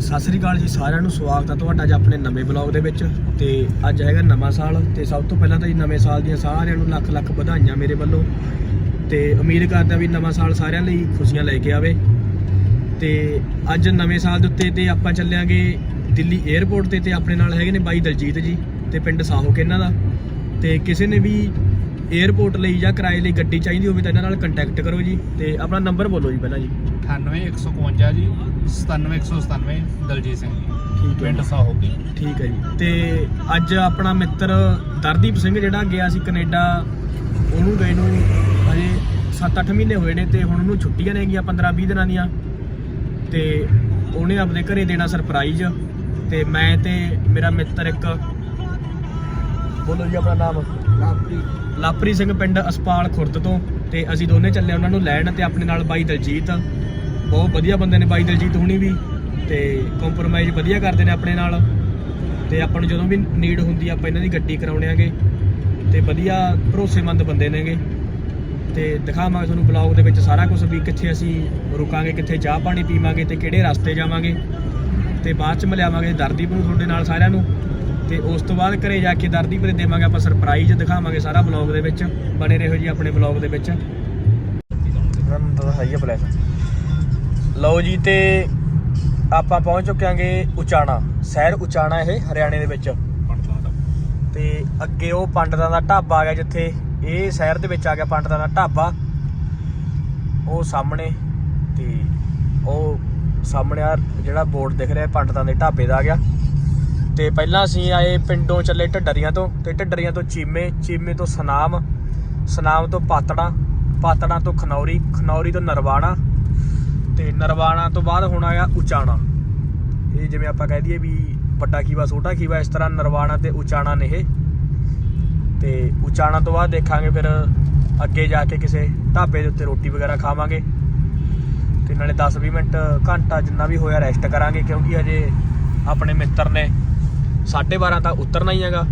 ਸਤਿ ਸ੍ਰੀ ਅਕਾਲ ਜੀ ਸਾਰਿਆਂ ਨੂੰ, ਸਵਾਗਤ ਹੈ ਤੁਹਾਡਾ ਅੱਜ ਆਪਣੇ ਨਵੇਂ ਬਲੌਗ ਦੇ ਵਿੱਚ। ਤੇ ਅੱਜ ਹੈਗਾ ਨਵਾਂ ਸਾਲ ਤੇ ਸਭ ਤੋਂ ਪਹਿਲਾਂ ਤਾਂ ਜੀ ਨਵੇਂ ਸਾਲ ਦੀਆਂ ਸਾਰਿਆਂ ਨੂੰ ਲੱਖ ਲੱਖ ਵਧਾਈਆਂ ਮੇਰੇ ਵੱਲੋਂ। ਤੇ ਉਮੀਦ ਕਰਦਾ ਵੀ ਨਵਾਂ ਸਾਲ ਸਾਰਿਆਂ ਲਈ ਖੁਸ਼ੀਆਂ ਲੈ ਕੇ ਆਵੇ। ਤੇ ਅੱਜ ਨਵੇਂ ਸਾਲ ਦੇ ਉੱਤੇ ਤੇ ਆਪਾਂ ਚੱਲਿਆਂਗੇ ਦਿੱਲੀ 에ਅਰਪੋਰਟ ਤੇ ਤੇ ਆਪਣੇ ਨਾਲ ਹੈਗੇ ਨੇ ਬਾਈ ਦਲਜੀਤ ਜੀ ਤੇ ਪਿੰਡ ਸਾਹੋਕ ਇਹਨਾਂ ਦਾ। ਤੇ ਕਿਸੇ ਨੇ ਵੀ 에ਅਰਪੋਰਟ ਲਈ ਜਾਂ ਕਿਰਾਏ ਲਈ ਗੱਡੀ ਚਾਹੀਦੀ ਹੋਵੇ ਤਾਂ ਇਹਨਾਂ ਨਾਲ ਕੰਟੈਕਟ ਕਰੋ ਜੀ ਤੇ ਆਪਣਾ ਨੰਬਰ ਬੋਲੋ ਜੀ ਪਹਿਲਾਂ ਜੀ। 98151 ਜੀ 97197 ਦਲਜੀਤ ਸਿੰਘ। ਠੀਕ ਹੈ ਪਿੰਡ ਜੀ। ਸਾਹੋਗੀ ਠੀਕ ਹੈ ਜੀ। ਤੇ ਅੱਜ ਆਪਣਾ ਮਿੱਤਰ ਦਰਦੀਪ ਸਿੰਘ ਜਿਹੜਾ ਗਿਆ ਸੀ ਕੈਨੇਡਾ ਉਹਨੂੰ ਗਏ ਨੂੰ ਹਜੇ 7-8 ਮਹੀਨੇ ਹੋਏ ਨੇ ਤੇ ਹੁਣ ਉਹਨੂੰ ਛੁੱਟੀਆਂ ਨੇਗੀਆਂ 15-20 ਦਿਨਾਂ ਦੀਆਂ। ਤੇ ਉਹਨੇ ਆਪਣੇ ਘਰੇ ਦੇਣਾ ਸਰਪ੍ਰਾਈਜ਼ ਤੇ ਮੈਂ ਤੇ ਮੇਰਾ ਮਿੱਤਰ ਇੱਕ। ਬੋਲੋ ਜੀ ਆਪਣਾ ਨਾਮ। ਲਾਪਰੀ। ਲਾਪਰੀ ਸਿੰਘ ਪਿੰਡ ਅਸਪਾਲ ਖੁਰਦ ਤੋਂ ਤੇ ਅਸੀਂ ਦੋਨੇ ਚੱਲੇ ਉਹਨਾਂ ਨੂੰ ਲੈਣ ਤੇ ਆਪਣੇ ਨਾਲ ਬਾਈ ਦਲਜੀਤ। ਬਹੁਤ ਵਧੀਆ ਬੰਦੇ ਨੇ ਬਾਈ ਦਲਜੀਤ ਹੁਣੀ ਵੀ ਤੇ ਕੰਪਰੋਮਾਈਜ਼ ਵਧੀਆ ਕਰਦੇ ਨੇ ਆਪਣੇ ਨਾਲ। ਤੇ ਆਪਾਂ ਨੂੰ ਜਦੋਂ ਵੀ ਨੀਡ ਹੁੰਦੀ ਆ, ਆਪਾਂ ਇਹਨਾਂ ਦੀ ਗੱਡੀ ਕਰਾਉਣੇ ਆਗੇ। ਤੇ ਵਧੀਆ ਭਰੋਸੇਮੰਦ ਬੰਦੇ ਨੇਗੇ। ਤੇ ਦਿਖਾਵਾਂਗੇ ਤੁਹਾਨੂੰ ਬਲੌਗ ਦੇ ਵਿੱਚ ਸਾਰਾ ਕੁਝ ਵੀ ਕਿੱਥੇ ਅਸੀਂ ਰੁਕਾਂਗੇ, ਕਿੱਥੇ ਚਾਹ ਪਾਣੀ ਪੀਵਾਂਗੇ ਤੇ ਕਿਹੜੇ ਰਸਤੇ ਜਾਵਾਂਗੇ। ਤੇ ਬਾਅਦ ਚ ਮਿਲਾਵਾਂਗੇ ਦਰਦੀਪ ਨੂੰ ਤੁਹਾਡੇ ਨਾਲ ਸਾਰਿਆਂ ਨੂੰ। ਤੇ ਉਸ ਤੋਂ ਬਾਅਦ ਘਰੇ ਜਾ ਕੇ ਦਰਦੀ ਭਰੇ ਦੇਵਾਂਗੇ, ਆਪਾਂ ਸਰਪ੍ਰਾਈਜ਼ ਦਿਖਾਵਾਂਗੇ ਸਾਰਾ ਬਲੌਗ ਦੇ ਵਿੱਚ, ਬਣੇ ਰਹੋ ਜੀ ਆਪਣੇ ਬਲੌਗ ਦੇ ਵਿੱਚ। ਤਾਂ ਹੈ ਹੀ ਪਲੈਸ ਲਓ ਜੀ, ਤੇ ਆਪਾਂ ਪਹੁੰਚ ਚੁੱਕਿਆਂਗੇ ਉਚਾਣਾ, ਸ਼ਹਿਰ ਉਚਾਣਾ ਇਹ, ਹਰਿਆਣੇ ਦੇ ਵਿੱਚ। ਤੇ ਅੱਗੇ ਉਹ ਪੰਡਤਾਂ ਦਾ ਢਾਬਾ ਆ ਗਿਆ, ਜਿੱਥੇ ਇਹ ਸ਼ਹਿਰ ਦੇ ਵਿੱਚ ਆ ਗਿਆ ਪੰਡਤਾਂ ਦਾ ਢਾਬਾ। ਉਹ ਸਾਹਮਣੇ, ਤੇ ਉਹ ਸਾਹਮਣੇ ਆ ਜਿਹੜਾ ਬੋਰਡ ਦਿਖ ਰਿਹਾ, ਪੰਡਤਾਂ ਦੇ ਢਾਬੇ ਦਾ ਆ ਗਿਆ। ਤੇ ਪਹਿਲਾਂ ਅਸੀਂ ਆਏ ਪਿੰਡੋਂ ਚੱਲੇ ਢੱਡਰੀਆਂ ਤੋਂ, ਤੇ ਢੱਡਰੀਆਂ ਤੋਂ ਚੀਮੇ ਚੀਮੇ ਤੋਂ ਸਨਾਮ ਸਨਾਮ ਤੋਂ ਪਾਤੜਾ ਪਾਤੜਾ ਤੋਂ ਖਨੌਰੀ ਖਨੌਰੀ ਤੋਂ ਨਰਵਾਣਾ, ਤੇ ਨਰਵਾਣਾ ਤੋਂ ਬਾਅਦ ਹੁਣ ਆਇਆ ਉਚਾਣਾ। ਇਹ ਜਿਵੇਂ ਆਪਾਂ ਕਹਿ ਦਈਏ ਵੀ ਵੱਡਾ ਖੀਵਾ, ਛੋਟਾ ਖੀਵਾ, ਇਸ ਤਰ੍ਹਾਂ ਨਰਵਾਣਾ ਤੇ ਉਚਾਣਾ ਨੇ ਇਹ। ਤੇ ਉਚਾਣਾ ਤੋਂ ਬਾਅਦ ਦੇਖਾਂਗੇ ਫਿਰ ਅੱਗੇ ਜਾ ਕੇ ਕਿਸੇ ਢਾਬੇ ਦੇ ਉੱਤੇ ਰੋਟੀ ਵਗੈਰਾ ਖਾਵਾਂਗੇ। ਤੇ ਨਾਲੇ 10-20 ਮਿੰਟ ਘੰਟਾ ਜਿੰਨਾ ਵੀ ਹੋਇਆ ਰੈਸਟ ਕਰਾਂਗੇ, ਕਿਉਂਕਿ ਅਜੇ ਆਪਣੇ ਮਿੱਤਰ ਨੇ 12:30 ਤਾਂ ਉਤਰਨਾ ਹੀ ਹੈਗਾ।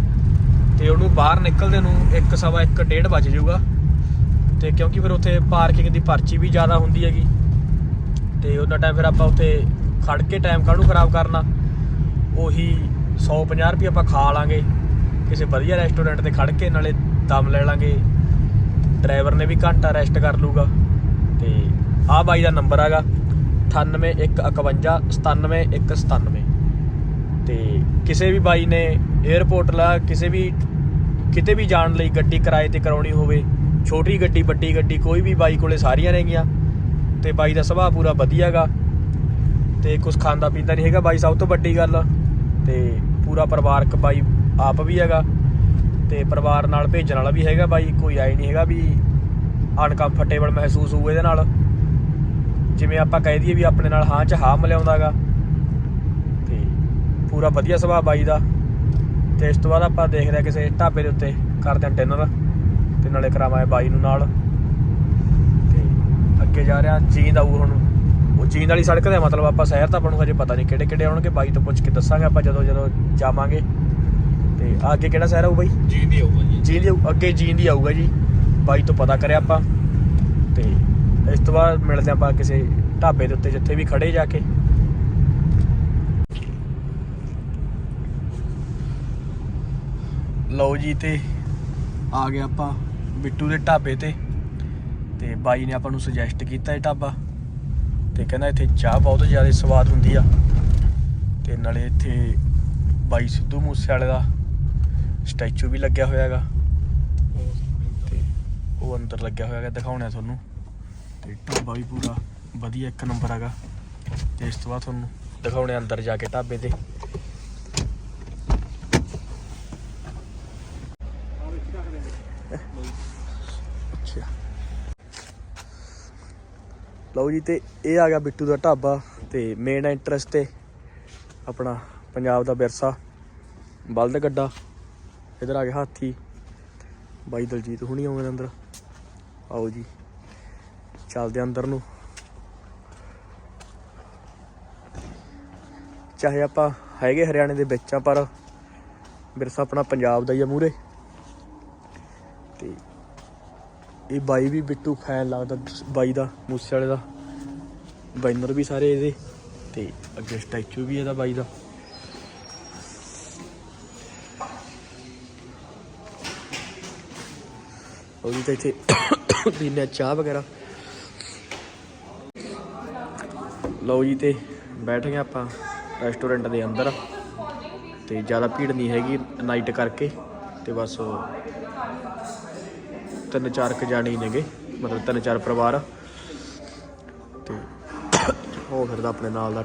ਤੇ ਉਹਨੂੰ ਬਾਹਰ ਨਿਕਲਦੇ ਨੂੰ 1 ਸਵਾ 1 ਡੇਢ ਵੱਜ ਜਾਊਗਾ। ਤੇ ਕਿਉਂਕਿ ਫਿਰ ਉੱਥੇ ਪਾਰਕਿੰਗ ਦੀ ਪਰਚੀ ਵੀ ਜ਼ਿਆਦਾ ਹੁੰਦੀ ਹੈਗੀ। ਤੇ ਉਹਨਾਂ ਟਾਈਮ ਫਿਰ ਆਪਾਂ ਉੱਥੇ ਖੜ ਕੇ ਟਾਈਮ ਕਾਹਨੂੰ ਖਰਾਬ ਕਰਨਾ? ਉਹੀ 150 ਰੁਪਏ ਆਪਾਂ ਖਾ ਲਾਂਗੇ। ਕਿਸੇ ਵਧੀਆ ਰੈਸਟੋਰੈਂਟ ਤੇ ਖੜ ਕੇ ਨਾਲੇ ਦਮ ਲੈ ਲਾਂਗੇ। ਡਰਾਈਵਰ ਨੇ ਵੀ ਘੰਟਾ ਰੈਸਟ ਕਰ ਲੂਗਾ ਤੇ ਆਹ ਬਾਈ ਦਾ ਨੰਬਰ ਹੈਗਾ। 9815 97197 ਤੇ ਕਿਸੇ ਵੀ ਬਾਈ ਨੇ 에어ਪੋਰਟ ਲਾ, ਕਿਸੇ ਵੀ, ਕਿਤੇ ਵੀ ਜਾਣ ਲਈ ਗੱਡੀ ਕਿਰਾਏ ਤੇ ਕਰਾਉਣੀ ਹੋਵੇ, ਛੋਟੀ ਗੱਡੀ, ਵੱਡੀ ਗੱਡੀ, ਕੋਈ ਵੀ ਬਾਈ ਕੋਲੇ ਸਾਰੀਆਂ ਨੇਗੀਆਂ ਤੇ ਬਾਈ ਦਾ ਸੁਭਾਅ ਪੂਰਾ ਵਧੀਆਗਾ, ਤੇ ਕੁਝ ਖਾਂਦਾ ਪੀਂਦਾ ਨਹੀਂ ਹੈਗਾ ਬਾਈ, ਸਭ ਤੋਂ ਵੱਡੀ ਗੱਲ, ਤੇ ਪੂਰਾ ਪਰਿਵਾਰਕ ਬਾਈ ਆਪ ਵੀ ਹੈਗਾ, ਤੇ ਪਰਿਵਾਰ ਨਾਲ ਭੇਜਣ ਵਾਲਾ ਵੀ ਹੈਗਾ ਬਾਈ, ਕੋਈ ਆਈ ਨਹੀਂ ਹੈਗਾ ਵੀ ਅਨਕੰਫਰਟੇਬਲ ਮਹਿਸੂਸ ਹੋਊ ਇਹਦੇ ਨਾਲ, ਜਿਵੇਂ ਆਪਾਂ ਕਹਿ ਦਈਏ ਵੀ ਆਪਣੇ ਨਾਲ ਹਾਂ ਚ ਹਾਂ ਮਿਲਾਉਂਦਾਗਾ ਤੇ ਪੂਰਾ ਵਧੀਆ ਸੁਭਾਅ ਬਾਈ ਦਾ। ਤੇ ਇਸ ਤੋਂ ਬਾਅਦ ਆਪਾਂ ਦੇਖਦੇ ਹਾਂ ਕਿਸੇ ਢਾਬੇ ਦੇ ਉੱਤੇ ਕਰਦੇ ਹਾਂ ਡਿਨਰ ਤੇ ਨਾਲੇ ਕਰਾਵਾਂਗੇ ਬਾਈ ਨੂੰ ਨਾਲ। ਤੇ ਅੱਗੇ ਜਾ ਰਿਹਾ ਜੀਂਦ ਆਊ ਹੁਣ। ਉਹ ਜੀਂਦ ਵਾਲੀ ਸੜਕ ਆ, ਮਤਲਬ ਆਪਾਂ ਸ਼ਹਿਰ ਤਾਂ ਆਪਾਂ ਨੂੰ ਹਜੇ ਪਤਾ ਨਹੀਂ ਕਿਹੜੇ ਕਿਹੜੇ ਆਉਣਗੇ ਬਾਈ ਤੋਂ ਪੁੱਛ ਕੇ ਦੱਸਾਂਗੇ ਆਪਾਂ ਜਦੋਂ ਜਦੋਂ ਜਾਵਾਂਗੇ। ਤੇ ਅੱਗੇ ਕਿਹੜਾ ਸ਼ਹਿਰ ਆਊ ਬਾਈ? ਜੀ ਦੀ ਹੋਊਗਾ ਜੀ। ਜੀਂਦ ਹੀ- ਅੱਗੇ ਜੀਂਦ ਹੀ ਆਊਗਾ ਜੀ। ਬਾਈ ਤੋਂ ਪਤਾ ਕਰਿਆ ਆਪਾਂ। ਤੇ ਇਸ ਤੋਂ ਬਾਅਦ ਮਿਲਦੇ ਆਪਾਂ ਕਿਸੇ ਢਾਬੇ ਦੇ ਉੱਤੇ ਜਿੱਥੇ ਵੀ ਖੜੇ ਜਾ ਕੇ। ਲਓ ਜੀ ਤੇ ਆ ਗਏ ਆਪਾਂ ਬਿੱਟੂ ਦੇ ਢਾਬੇ ਤੇ ਤੇ ਬਾਈ ਨੇ ਆਪਾਂ ਨੂੰ ਸੁਜੈਸਟ ਕੀਤਾ ਇਹ ਢਾਬਾ ਤੇ ਕਹਿੰਦਾ ਇੱਥੇ ਚਾਹ ਬਹੁਤ ਜ਼ਿਆਦਾ ਸਵਾਦ ਹੁੰਦੀ ਆ ਤੇ ਨਾਲੇ ਇੱਥੇ ਬਾਈ ਸਿੱਧੂ ਮੂਸੇ ਵਾਲੇ ਦਾ ਸਟੈਚੂ ਵੀ ਲੱਗਿਆ ਹੋਇਆ ਹੈਗਾ ਤੇ ਉਹ ਅੰਦਰ ਲੱਗਿਆ ਹੋਇਆ ਹੈਗਾ, ਦਿਖਾਉਣਾ ਤੁਹਾਨੂੰ ਤੇ ਢਾਬਾ ਵੀ ਪੂਰਾ ਵਧੀਆ ਇੱਕ ਨੰਬਰ ਹੈਗਾ ਤੇ ਇਸ ਤੋਂ ਬਾਅਦ ਤੁਹਾਨੂੰ ਦਿਖਾਉਣੇ ਅੰਦਰ ਜਾ ਕੇ ਢਾਬੇ ਤੇ ਅੱਛਾ ਲਓ ਜੀ, ਤੇ ਇਹ ਆ ਗਿਆ ਬਿੱਟੂ ਦਾ ਢਾਬਾ ਤੇ ਮੇਨ ਇੰਟਰਸਟ ਤੇ ਆਪਣਾ ਪੰਜਾਬ ਦਾ ਵਿਰਸਾ, ਬਲਦ ਗੱਡਾ, ਇਧਰ ਆ ਗਿਆ ਹਾਥੀ, ਬਾਈ ਦਲਜੀਤ ਹੁਣੀ ਆਉਂਦੇ ਅੰਦਰ। ਆਓ ਜੀ, ਚੱਲਦੇ ਅੰਦਰ ਨੂੰ। ਚਾਹੇ ਆਪਾਂ ਹੈਗੇ ਹਰਿਆਣੇ ਦੇ ਵਿੱਚ ਆ, ਪਰ ਵਿਰਸਾ ਆਪਣਾ ਪੰਜਾਬ ਦਾ ਹੀ ਆ ਮੂਰੇ ਤੇ ਇਹ ਬਾਈ ਵੀ ਬਿੱਟੂ ਫੈਨ ਲੱਗਦਾ, ਬਾਈ ਦਾ, ਮੂਸੇ ਵਾਲੇ ਦਾ। ਬੈਨਰ ਵੀ ਸਾਰੇ ਇਹਦੇ, ਤੇ ਅੱਗੇ ਸਟੈਚੂ ਵੀ ਇਹਦਾ ਬਾਈ ਦਾ। ਉਹ ਵੀ ਤਾਂ ਇੱਥੇ ਪੀਨੇ ਆ ਚਾਹ ਵਗੈਰਾ। ਲਓ ਜੀ ਤੇ ਬੈਠ ਗਏ ਆਪਾਂ ਰੈਸਟੋਰੈਂਟ ਦੇ ਅੰਦਰ, ਤੇ ਜ਼ਿਆਦਾ ਭੀੜ ਨਹੀਂ ਹੈਗੀ ਨਾਈਟ ਕਰਕੇ, ਤੇ ਬਸ ਤਿੰਨ ਚਾਰ ਕ ਜਾਣੇ ਹੀ ਨੇਗੇ, ਮਤਲਬ ਤਿੰਨ ਚਾਰ ਪਰਿਵਾਰ। ਤੇ ਉਹ ਫਿਰਦਾ ਆਪਣੇ ਨਾਲ ਦਾ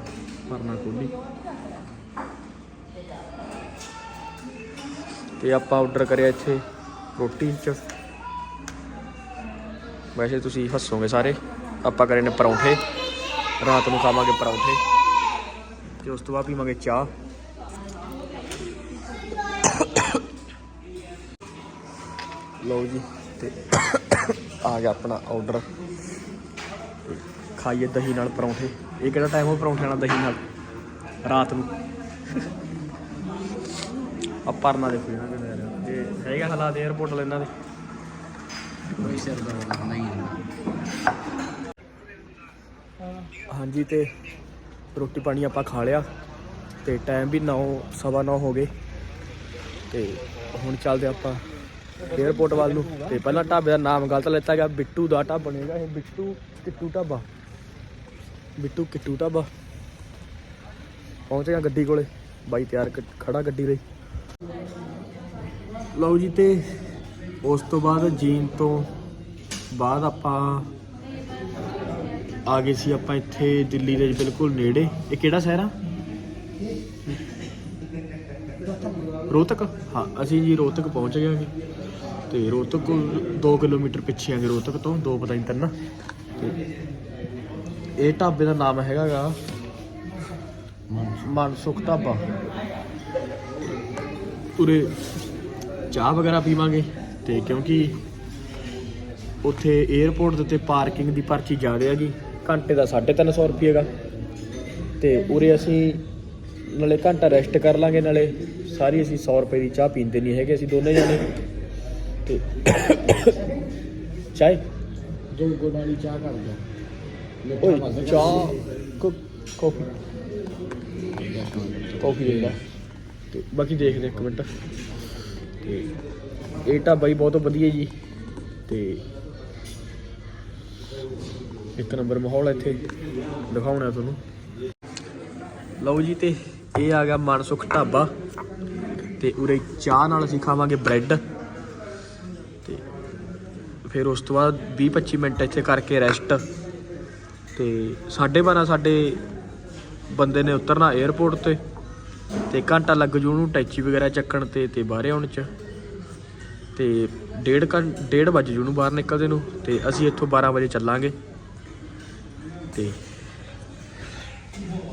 ਪਰਨਾ ਕੋਲੀ ਤੇ ਆਪਾਂ ਆਰਡਰ ਕਰਿਆ ਇੱਥੇ ਰੋਟੀ ਚ। ਵੈਸੇ ਤੁਸੀਂ ਹੱਸੋਗੇ ਸਾਰੇ, ਆਪਾਂ ਕਰੇ ਨੇ ਪਰੌਂਠੇ। ਰਾਤ ਨੂੰ ਖਾਵਾਂਗੇ ਪਰੌਂਠੇ। ਤੇ ਉਸ ਤੋਂ ਬਾਅਦ ਪੀਵਾਂਗੇ ਚਾਹ। ਲਓ ਜੀ। ਤੇ ਆ ਗਿਆ ਆਪਣਾ ਆਰਡਰ ਖਾਈਏ ਦਹੀਂ ਨਾਲ ਪਰੌਂਠੇ। ਇਹ ਕਿਹੜਾ ਟਾਈਮ ਹੋ ਪਰੌਂਠਿਆਂ ਨਾਲ ਦਹੀਂ ਨਾਲ? ਰਾਤ ਨੂੰ। ਆ ਪਰਨਾ ਦੇਖੋ ਇਹਨਾਂ ਦੇ ਯਾਰ। ਇਹ ਹੈਗਾ ਹਾਲਾਤ 에어ਪੋਰਟ ਵਾਲੇ ਇਹਨਾਂ ਦੇ। ਕੋਈ ਸਿਰ ਦਾ ਨਹੀਂ ਹਾਂਜੀ ਤੇ ਰੋਟੀ ਪਾਣੀ ਆਪਾਂ ਖਾ ਲਿਆ ਤੇ ਟਾਈਮ ਵੀ 9 ਸਵਾ 9 ਹੋ ਗਏ। ਤੇ ਹੁਣ ਚੱਲਦੇ ਆਪਾਂ 에어ਪੋਰਟ ਵੱਲ ਨੂੰ। ਤੇ ਪਹਿਲਾਂ ਢਾਬੇ ਦਾ ਨਾਮ ਗਲਤ ਲੈਤਾ ਗਿਆ। ਬਿੱਟੂ ਦਾ ਢਾਬਾ ਬਣੇਗਾ ਇਹ। ਬਿੱਟੂ ਕਿੱਟੂ ਢਾਬਾ। ਬਿੱਟੂ ਕਿੱਟੂ ਢਾਬਾ। ਪਹੁੰਚ ਗਿਆ ਗੱਡੀ ਕੋਲੇ। ਬਾਈ ਤਿਆਰ ਖੜਾ ਗੱਡੀ ਲਈ। ਲਓ ਜੀ ਤੇ ਉਸ ਤੋਂ ਬਾਅਦ ਜੀਨ ਤੋਂ ਬਾਅਦ ਆਪਾਂ ਆ ਗਏ ਸੀ ਆਪਾਂ ਇੱਥੇ ਦਿੱਲੀ ਦੇ ਬਿਲਕੁਲ ਨੇੜੇ। ਇਹ ਕਿਹੜਾ ਸ਼ਹਿਰ ਆ? ਰੋਹਤਕ। ਹਾਂ, ਅਸੀਂ ਜੀ ਰੋਹਤਕ ਪਹੁੰਚ ਗਏ ਹਾਂ ਤੇ ਰੋਹਤਕ ਕੋਲ 2 ਕਿਲੋਮੀਟਰ ਪਿੱਛੇ ਆਂਗੇ ਰੋਹਤਕ ਤੋਂ ਦੋ ਪਤਾ ਨਹੀਂ ਤਿੰਨ ਤੇ ਇਹ ਢਾਬੇ ਦਾ ਨਾਮ ਹੈਗਾਗਾ ਮਨਸੁਖ। ਢਾਬਾ। ਉਰੇ ਚਾਹ ਵਗੈਰਾ ਪੀਵਾਂਗੇ ਤੇ ਕਿਉਂਕਿ ਉੱਥੇ 에어ਪੋਰਟ ਦੇ ਉੱਤੇ ਪਾਰਕਿੰਗ ਦੀ ਪਰਚੀ ਜ਼ਿਆਦਾ ਹੈਗੀ ਘੰਟੇ ਦਾ 350 ਰੁਪਏ ਹੈਗਾ। ਤੇ ਉਰੇ ਅਸੀਂ ਨਾਲੇ ਘੰਟਾ ਰੈਸਟ ਕਰ ਲਾਂਗੇ ਨਾਲੇ ਸਾਰੀ ਅਸੀਂ 100 ਰੁਪਏ ਦੀ ਚਾਹ ਪੀਂਦੇ ਨਹੀਂ ਹੈਗੇ ਅਸੀਂ ਦੋਨੇ ਜਾਣੇ। ਤੇ ਚਾਹ ਦੋ ਗੁੜ ਵਾਲੀ ਚਾਹ ਕਰ ਦੋ। ਓਏ ਚਾਹ ਕੋ ਕਾਫੀ। ਕਾਫੀ ਦੇ ਦਾ ਤੇ ਬਾਕੀ ਦੇਖਦੇ ਇੱਕ ਮਿੰਟ। ਤੇ ਇਹ ਢਾਬਾ ਹੀ ਬਹੁਤ ਵਧੀਆ ਜੀ। ਤੇ ਇੱਕ ਨੰਬਰ ਮਾਹੌਲ ਇੱਥੇ। ਦਿਖਾਉਣਾ ਤੁਹਾਨੂੰ। ਲਓ ਜੀ ਤੇ ਇਹ ਆ ਗਿਆ ਮਨਸੁਖ ਢਾਬਾ। ਤੇ ਉਰੇ ਚਾਹ ਨਾਲ ਅਸੀਂ ਖਾਵਾਂਗੇ ਬ੍ਰੈਡ। ਫਿਰ ਉਸ ਤੋਂ ਬਾਅਦ 20 25 ਮਿੰਟ ਇੱਥੇ ਕਰਕੇ ਰੈਸਟ ਤੇ 12:30 ਸਾਡੇ ਬੰਦੇ ਨੇ ਉਤਰਨਾ 에어ਪੋਰਟ ਤੇ ਤੇ ਘੰਟਾ ਲੱਗ ਜੂ ਉਹਨੂੰ ਟੈਚੀ ਵਗੈਰਾ ਚੱਕਣ ਤੇ ਤੇ ਬਾਹਰ ਆਉਣ ਚ। ਤੇ ਡੇਢ ਘੰ, ਡੇਢ ਵਜੇ ਜੂ ਨੂੰ ਬਾਹਰ ਨਿਕਲਦੇ ਨੂੰ ਤੇ ਅਸੀਂ ਇੱਥੋਂ 12 ਵਜੇ ਚੱਲਾਂਗੇ। ਤੇ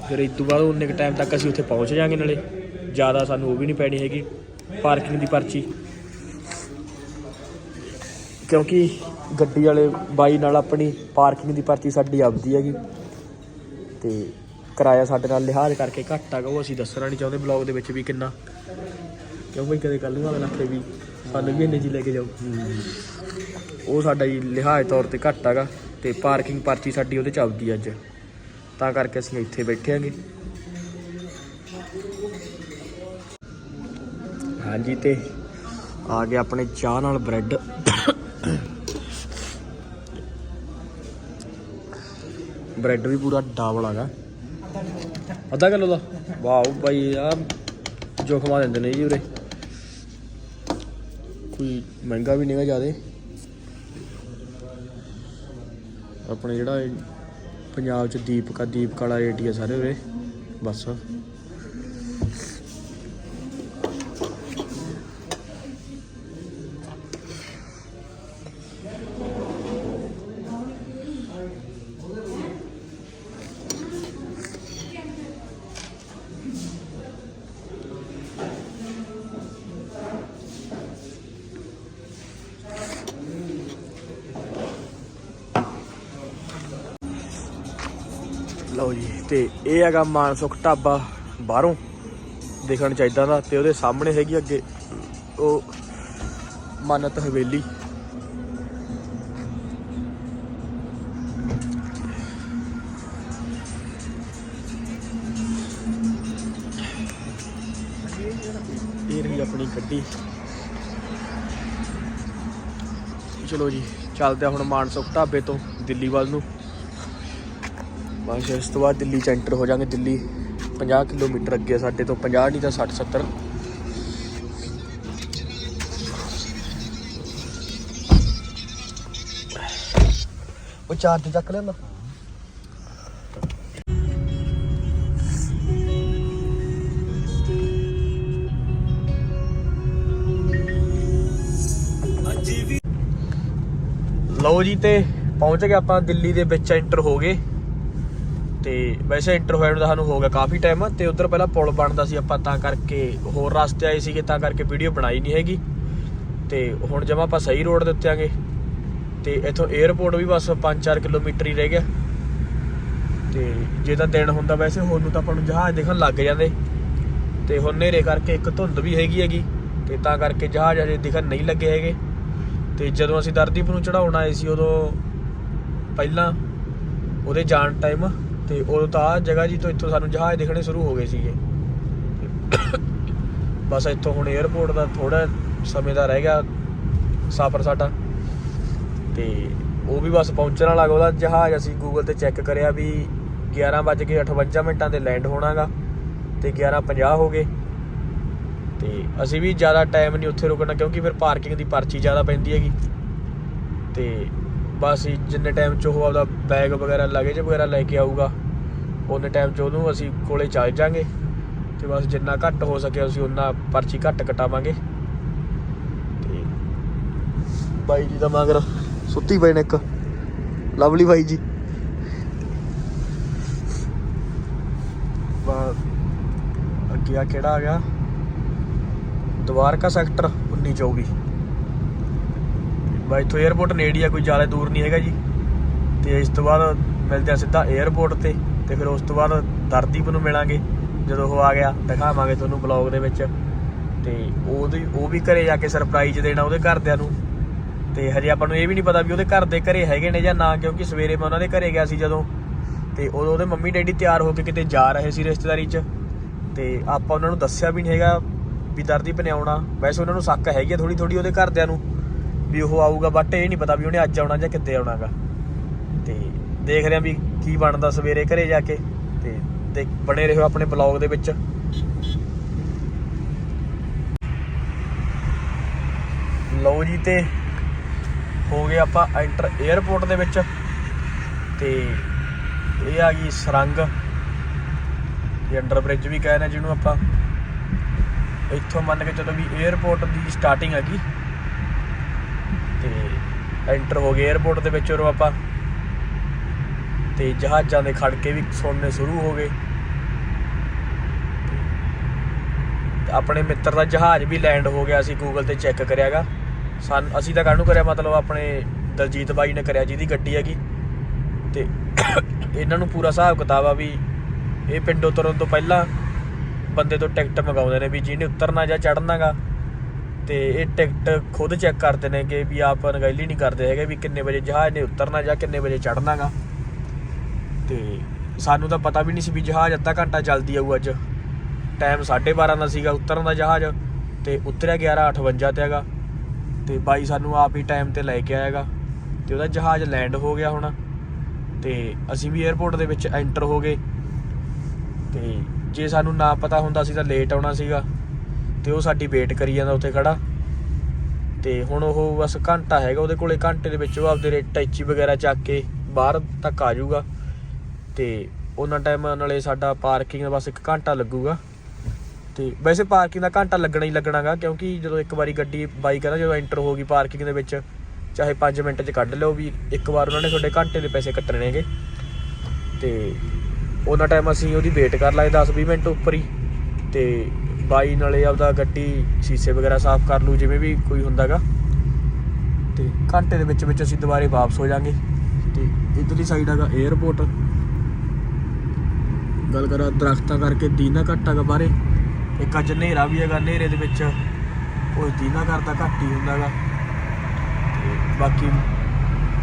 ਫਿਰ ਇਸ ਤੋਂ ਬਾਅਦ ਉਨੇ ਕੁ ਟਾਈਮ ਤੱਕ ਅਸੀਂ ਉੱਥੇ ਪਹੁੰਚ ਜਾਾਂਗੇ ਨਾਲੇ। ਜ਼ਿਆਦਾ ਸਾਨੂੰ ਉਹ ਵੀ ਨਹੀਂ ਪੈਣੀ ਹੈਗੀ। ਪਾਰਕਿੰਗ ਦੀ ਪਰਚੀ। ਕਿਉਂਕਿ ਗੱਡੀ ਵਾਲੇ ਬਾਈ ਨਾਲ ਆਪਣੀ ਪਾਰਕਿੰਗ ਦੀ ਪਰਚੀ ਸਾਡੀ ਆਪਦੀ ਹੈਗੀ। ਤੇ ਕਿਰਾਇਆ ਸਾਡੇ ਨਾਲ ਲਿਹਾਜ਼ ਕਰਕੇ ਘੱਟ ਹੈਗਾ ਉਹ ਅਸੀਂ ਦੱਸਣਾ ਨਹੀਂ ਚਾਹੁੰਦੇ ਬਲੌਗ ਦੇ ਵਿੱਚ ਵੀ ਕਿੰਨਾ। ਕਿਉਂ ਬਈ ਕਦੇ ਕੱਲ ਨੂੰ ਅਗਲਾ ਆਖੇ ਵੀ ਸਾਨੂੰ ਵੀ ਇੰਨੇ ਜੀ ਲੈ ਕੇ ਜਾਓ। ਉਹ ਸਾਡਾ ਜੀ ਲਿਹਾਜ਼ ਤੌਰ ਤੇ ਘੱਟ ਹੈਗਾ ਤੇ ਪਾਰਕਿੰਗ ਪਰਚੀ ਸਾਡੀ ਉਹਦੇ ਚ ਆਪਦੀ ਅੱਜ। ਤਾਂ ਕਰਕੇ ਅਸੀਂ ਇੱਥੇ ਬੈਠੇ ਆਂਗੇ ਹਾਂਜੀ ਤੇ ਆ ਗਿਆ ਆਪਣੇ ਚਾਹ ਨਾਲ ਬ੍ਰੈਡ ਬ੍ਰੈਡ ਵੀ ਪੂਰਾ ਡਬਲ ਹੈਗਾ। ਅੱਧਾ ਕਿਲੋ ਦਾ? ਵਾਓ ਭਾਈ ਆ ਜੋਖਮਾ ਦਿੰਦੇ ਨੇ ਜੀ ਉਰੇ। ਕੋਈ ਮਹਿੰਗਾ ਵੀ ਨਹੀਂਗਾ ਜ਼ਿਆਦੇ। ਆਪਣੇ ਜਿਹੜਾ ਪੰਜਾਬ ਚ ਦੀਪਕਾ, ਦੀਪਕ ਵਾਲਾ ਸਾਰੇ ਉਰੇ। ਬਸ। ਇਹ ਹੈਗਾ ਮਾਨਸੁਖ ਢਾਬਾ ਬਾਹਰੋਂ, ਦੇਖਣ ਚ ਇਦਾਂ ਦਾ, ਤੇ ਉਹਦੇ ਸਾਹਮਣੇ ਹੈਗੀ ਅੱਗੇ, ਉਹ ਮਾਨਤ ਹਵੇਲੀ। ਇਹ ਰਹੀ ਆਪਣੀ ਗੱਡੀ। ਚਲੋ ਜੀ, ਚੱਲਦੇ ਆ ਹੁਣ ਮਾਨਸੁਖ ਢਾਬੇ ਤੋਂ ਦਿੱਲੀ ਵੱਲ ਨੂੰ। ਬਸ ਇਸ ਤੋਂ ਬਾਅਦ ਦਿੱਲੀ ਚ ਐਂਟਰ ਹੋ ਜਾਾਂਗੇ, ਦਿੱਲੀ 50 ਕਿਲੋਮੀਟਰ ਅੱਗੇ ਸਾਡੇ ਤੋਂ 50 ਨਹੀਂ ਤਾਂ 60 70 ਉਹ ਚਾਰਜ ਚੱਕ ਲੈਂਦਾ ਲਓ ਜੀ ਤੇ ਪਹੁੰਚ ਗਏ ਆਪਾਂ ਦਿੱਲੀ ਦੇ ਵਿੱਚ ਐਂਟਰ ਹੋ ਗਏ। ਤੇ ਵੈਸੇ ਇੰਟਰ ਹੋਇਆ ਨੂੰ ਸਾਨੂੰ ਹੋ ਗਿਆ ਕਾਫੀ ਟਾਈਮ ਤੇ ਉਧਰ ਪਹਿਲਾਂ ਪੁਲ ਬਣਦਾ ਸੀ, ਆਪਾਂ ਤਾਂ ਕਰਕੇ ਹੋਰ ਰਸਤੇ ਆਏ ਸੀਗੇ, ਤਾਂ ਕਰਕੇ ਵੀਡੀਓ ਬਣਾਈ ਨਹੀਂ ਹੈਗੀ। ਤੇ ਹੁਣ ਜਮਾ ਆਪਾਂ ਸਹੀ ਰੋਡ ਦੇ ਉੱਤੇ ਆਂਗੇ। ਤੇ ਇੱਥੋਂ 에어ਪੋਰਟ ਵੀ ਬਸ 5-4 ਕਿਲੋਮੀਟਰ ਹੀ ਰਹਿ ਗਿਆ। ਤੇ ਜੇ ਤਾਂ ਦਿਨ ਹੁੰਦਾ ਵੈਸੇ ਹੋਰ ਨੂੰ ਤਾਂ ਆਪਾਂ ਨੂੰ ਜਹਾਜ਼ ਦੇਖਣ ਲੱਗ ਜਾਂਦੇ। ਤੇ ਹੁਣ ਹਨੇਰੇ ਕਰਕੇ ਇੱਕ ਧੁੰਦ ਵੀ ਹੈਗੀ ਹੈਗੀ, ਤੇ ਤਾਂ ਕਰਕੇ ਜਹਾਜ਼ ਅਜੇ ਦਿਖਣ ਨਹੀਂ ਲੱਗੇ ਹੈਗੇ। ਤੇ ਜਦੋਂ ਅਸੀਂ ਦਰਦੀਪ ਨੂੰ ਚੜਾਉਣ ਆਏ ਸੀ ਉਦੋਂ ਪਹਿਲਾਂ, ਉਹਦੇ ਜਾਣ ਟਾਈਮ ਤੇ ਉਦੋਂ ਤਾਂ ਆਹ ਜਗ੍ਹਾ ਜੀ ਤੋਂ ਇੱਥੋਂ ਸਾਨੂੰ ਜਹਾਜ਼ ਦਿਖਣੇ ਸ਼ੁਰੂ ਹੋ ਗਏ ਸੀਗੇ। ਬਸ ਇੱਥੋਂ ਹੁਣ 에어ਪੋਰਟ ਦਾ ਥੋੜਾ ਸਮੇਂ ਦਾ ਰਹਿ ਗਿਆ ਸਫ਼ਰ ਸਾਡਾ। ਤੇ ਉਹ ਵੀ ਬਸ ਪਹੁੰਚਣ ਵਾਲਾ ਉਹਦਾ ਜਹਾਜ਼ ਅਸੀਂ ਗੂਗਲ ਤੇ ਚੈੱਕ ਕਰਿਆ ਵੀ 11:58 ਮਿੰਟਾਂ ਤੇ ਲੈਂਡ ਹੋਣਾਗਾ ਤੇ 11:50 ਹੋ ਗਏ। ਤੇ ਅਸੀਂ ਵੀ ਜ਼ਿਆਦਾ ਟਾਈਮ ਨਹੀਂ ਉੱਥੇ ਰੁਕਣਾ ਕਿਉਂਕਿ ਫਿਰ ਪਾਰਕਿੰਗ ਦੀ ਪਰਚੀ ਜ਼ਿਆਦਾ ਪੈਂਦੀ ਹੈਗੀ। ਤੇ ਬਸ ਹੀ ਜਿੰਨੇ ਟਾਈਮ 'ਚ ਉਹ ਆਪਦਾ ਬੈਗ ਵਗੈਰਾ ਲਗੇਜ ਵਗੈਰਾ ਲੈ ਕੇ ਆਊਗਾ, ਉਹਨੇ ਟਾਈਮ 'ਚ ਉਹਨੂੰ ਅਸੀਂ ਕੋਲੇ ਚੱਲ ਜਾਾਂਗੇ ਤੇ ਬਸ ਜਿੰਨਾ ਘੱਟ ਹੋ ਸਕੇ ਅਸੀਂ ਉਹਨਾਂ ਪਰਚੀ ਘੱਟ ਕਟਾਵਾਂਗੇ। ਤੇ ਬਾਈ ਜੀ ਦਾ ਮਗਰ ਸੁੱਤੀ ਪਈ ਨੇ ਇੱਕ। ਲਵਲੀ ਬਾਈ ਜੀ। ਬਾ, ਅੱਗੇ ਆ ਕਿਹੜਾ ਆ ਗਿਆ? ਦਵਾਰਕਾ ਸੈਕਟਰ 1924 ਬਾਈ ਤੋਂ 에어ਪੋਰਟ ਨੇੜੇ ਆ, ਕੋਈ ਜ਼ਿਆਦਾ ਦੂਰ ਨਹੀਂ ਹੈਗਾ ਜੀ। ਤੇ ਇਸ ਤੋਂ ਬਾਅਦ ਮਿਲਦੇ ਆ ਸਿੱਧਾ 에어ਪੋਰਟ ਤੇ ਤੇ ਫਿਰ ਉਸ ਤੋਂ ਬਾਅਦ ਦਰਦੀਪ ਨੂੰ ਮਿਲਾਂਗੇ, ਜਦੋਂ ਉਹ ਆ ਗਿਆ, ਦਿਖਾਵਾਂਗੇ ਤੁਹਾਨੂੰ ਬਲੌਗ ਦੇ ਵਿੱਚ। ਤੇ ਉਹਦੀ, ਉਹ ਵੀ ਘਰੇ ਜਾ ਕੇ ਸਰਪ੍ਰਾਈਜ਼ ਦੇਣਾ ਉਹਦੇ ਘਰਦਿਆਂ ਨੂੰ। ਤੇ ਹਜੇ ਆਪਾਂ ਨੂੰ ਇਹ ਵੀ ਨਹੀਂ ਪਤਾ ਵੀ ਉਹਦੇ ਘਰ ਦੇ ਘਰੇ ਹੈਗੇ ਨੇ ਜਾਂ ਨਾ, ਕਿਉਂਕਿ ਸਵੇਰੇ ਮੈਂ ਉਹਨਾਂ ਦੇ ਘਰੇ ਗਿਆ ਸੀ ਜਦੋਂ। ਤੇ ਉਦੋਂ ਉਹਦੇ ਮੰਮੀ ਡੈਡੀ ਤਿਆਰ ਹੋ ਕੇ ਕਿਤੇ ਜਾ ਰਹੇ ਸੀ ਰਿਸ਼ਤੇਦਾਰੀ 'ਚ। ਤੇ ਆਪਾਂ ਉਹਨਾਂ ਨੂੰ ਦੱਸਿਆ ਵੀ ਨਹੀਂ ਹੈਗਾ ਵੀ ਦਰਦੀ ਨੇ ਵੈਸੇ ਉਹਨਾਂ ਨੂੰ ਸ਼ੱਕ ਹੈਗੀ ਥੋੜੀ ਥੋੜੀ ਉਹਦੇ ਘਰਦਿਆਂ ਨੂੰ। ਵੀ ਉਹ ਆਊਗਾ ਬਟ ਇਹ ਨਹੀਂ ਪਤਾ ਵੀ ਉਹਨੇ ਅੱਜ ਆਉਣਾ ਜਾਂ ਕਿੱਦੇ ਆਉਣਾਗਾ। ਤੇ ਦੇਖ ਰਹੇ ਆ ਵੀ ਕੀ ਬਣਦਾ ਸਵੇਰੇ ਘਰੇ ਜਾ ਕੇ, ਤੇ ਤੇ ਬਣੇ ਰਹੋ ਆਪਣੇ ਬਲੌਗ ਦੇ ਵਿੱਚ। ਲਓ ਜੀ ਤੇ ਹੋ ਗਏ ਆਪਾਂ ਐਂਟਰ 에ਅਰਪੋਰਟ ਦੇ ਵਿੱਚ, ਤੇ ਇਹ ਆ ਗਈ ਸਰੰਗ। ਇਹ ਅੰਡਰ ਬ੍ਰਿਜ ਵੀ ਕਹਿੰਦੇ ਜਿਹਨੂੰ ਆਪਾਂ। ਇੱਥੋਂ ਮੰਨ ਕੇ ਚੱਲੋ ਵੀ 에ਅਰਪੋਰਟ ਦੀ ਸਟਾਰਟਿੰਗ ਹੈਗੀ। ਐਂਟਰ ਹੋ ਗਏ 에어ਪੋਰਟ ਦੇ ਵਿੱਚ ਉਰੋਂ ਆਪਾਂ। ਤੇ ਜਹਾਜ਼ਾਂ ਦੇ ਖੜਕੇ ਵੀ ਸੁਣਨੇ ਸ਼ੁਰੂ ਹੋ ਗਏ। ਆਪਣੇ ਮਿੱਤਰ ਦਾ ਜਹਾਜ਼ ਵੀ ਲੈਂਡ ਹੋ ਗਿਆ ਸੀ ਗੂਗਲ ਤੇ ਚੈੱਕ ਕਰਿਆਗਾ। ਸਨ ਅਸੀਂ ਤਾਂ ਕਾਹਨੂੰ ਕਰਿਆ? ਮਤਲਬ ਆਪਣੇ ਦਲਜੀਤ ਬਾਈ ਨੇ ਕਰਿਆ ਜਿਹਦੀ ਗੱਡੀ ਹੈਗੀ। ਤੇ ਇਹਨਾਂ ਨੂੰ ਪੂਰਾ ਹਿਸਾਬ ਕਿਤਾਬ ਆ ਵੀ ਇਹ ਪਿੰਡੋਂ ਤੁਰਨ ਤੋਂ ਪਹਿਲਾਂ ਬੰਦੇ ਤੋਂ ਟਿਕਟ ਮੰਗਾਉਂਦੇ ਨੇ ਵੀ ਜਿਹਨੇ ਉਤਰਨਾ ਜਾਂ ਚੜਨਾਗਾ ਤੇ ਇਹ ਟਿਕਟ ਖੁਦ ਚੈੱਕ ਕਰਦੇ ਨੇ ਕਿ ਵੀ ਆਪ ਅਣਗਹਿਲੀ ਨਹੀਂ ਕਰਦੇ ਹੈਗੇ ਵੀ ਕਿੰਨੇ ਵਜੇ ਜਹਾਜ਼ ਨੇ ਉਤਰਨਾ ਜਾਂ ਕਿੰਨੇ ਵਜੇ ਚੜਨਾਗਾ ਤੇ ਸਾਨੂੰ ਤਾਂ ਪਤਾ ਵੀ ਨਹੀਂ ਸੀ ਵੀ ਜਹਾਜ਼ ਅੱਧਾ ਘੰਟਾ ਚੱਲਦੀ ਆਊ ਅੱਜ। ਟਾਈਮ 12:30 ਦਾ ਸੀਗਾ ਉਤਰਨ ਦਾ ਜਹਾਜ਼ ਤੇ ਉਤਰਿਆ 11:58 ਤੇ ਹੈਗਾ। ਤੇ ਬਾਈ ਸਾਨੂੰ ਆਪ ਹੀ ਟਾਈਮ ਤੇ ਲੈ ਕੇ ਆਏਗਾ ਤੇ ਉਹਦਾ ਜਹਾਜ਼ ਲੈਂਡ ਹੋ ਗਿਆ ਹੁਣ। ਤੇ ਅਸੀਂ ਵੀ 에어ਪੋਰਟ ਦੇ ਵਿੱਚ ਐਂਟਰ ਹੋ ਗਏ। ਤੇ ਜੇ ਸਾਨੂੰ ਨਾ ਪਤਾ ਹੁੰਦਾ ਸੀ ਤਾਂ ਲੇਟ ਆਉਣਾ ਸੀਗਾ। ਤੇ ਉਹ ਸਾਡੀ ਵੇਟ ਕਰੀ ਜਾਂਦਾ ਉੱਥੇ ਖੜਾ। ਤੇ ਹੁਣ ਉਹ ਬਸ ਘੰਟਾ ਹੈਗਾ, ਉਹਦੇ ਕੋਲੇ ਘੰਟੇ ਦੇ ਵਿੱਚ ਉਹ ਆਪਦੇ ਰੇਟ ਟੈਚੀ ਵਗੈਰਾ ਚੱਕ ਕੇ ਬਾਹਰ ਤੱਕ ਆ ਜਾਊਗਾ। ਤੇ ਉਹਨਾਂ ਟਾਈਮ ਨਾਲੇ ਸਾਡਾ ਪਾਰਕਿੰਗ ਦਾ ਬਸ 1 ਘੰਟਾ ਲੱਗੂਗਾ। ਤੇ ਵੈਸੇ ਪਾਰਕਿੰਗ ਦਾ ਘੰਟਾ ਲੱਗਣਾ ਹੀ ਲੱਗਣਾਗਾ, ਕਿਉਂਕਿ ਜਦੋਂ ਇੱਕ ਵਾਰੀ ਗੱਡੀ ਬਾਈ ਕਹਿੰਦਾ ਜਦੋਂ ਐਂਟਰ ਹੋ ਗਈ ਪਾਰਕਿੰਗ ਦੇ ਵਿੱਚ, ਚਾਹੇ 5 ਮਿੰਟ 'ਚ ਕੱਢ ਲਿਓ ਵੀ ਇੱਕ ਵਾਰ ਉਹਨਾਂ ਨੇ ਤੁਹਾਡੇ ਘੰਟੇ ਦੇ ਪੈਸੇ ਕੱਟਣੇ ਨੇਗੇ। ਤੇ ਉਹਨਾਂ ਟਾਈਮ ਅਸੀਂ ਉਹਦੀ ਵੇਟ ਕਰ ਲਾਏ 10-20 ਮਿੰਟ ਉੱਪਰ ਹੀ। ਤੇ ਬਾਈ ਨਾਲੇ ਆਪਦਾ ਗੱਡੀ ਸ਼ੀਸ਼ੇ ਵਗੈਰਾ ਸਾਫ਼ ਕਰ ਲੂ ਜਿਵੇਂ ਵੀ ਕੋਈ ਹੁੰਦਾਗਾ। ਤੇ ਘੰਟੇ ਦੇ ਵਿੱਚ ਵਿੱਚ ਅਸੀਂ ਦੁਬਾਰੇ ਵਾਪਸ ਹੋ ਜਾਾਂਗੇ। ਤੇ ਇਧਰਲੀ ਸਾਈਡ ਹੈਗਾ 에어ਪੋਰਟ ਗੱਲ ਕਰਾਂ ਦਰਖਤਾਂ ਕਰਕੇ ਦੀਨਾ ਘੱਟ ਹੈਗਾ ਬਾਹਰੇ। ਇੱਕ ਅੱਜ ਹਨੇਰਾ ਵੀ ਹੈਗਾ, ਹਨੇਰੇ ਦੇ ਵਿੱਚ ਉਹ ਦੀਨਾ ਕਰਦਾ ਘੱਟ ਹੀ ਹੁੰਦਾਗਾ। ਤੇ ਬਾਕੀ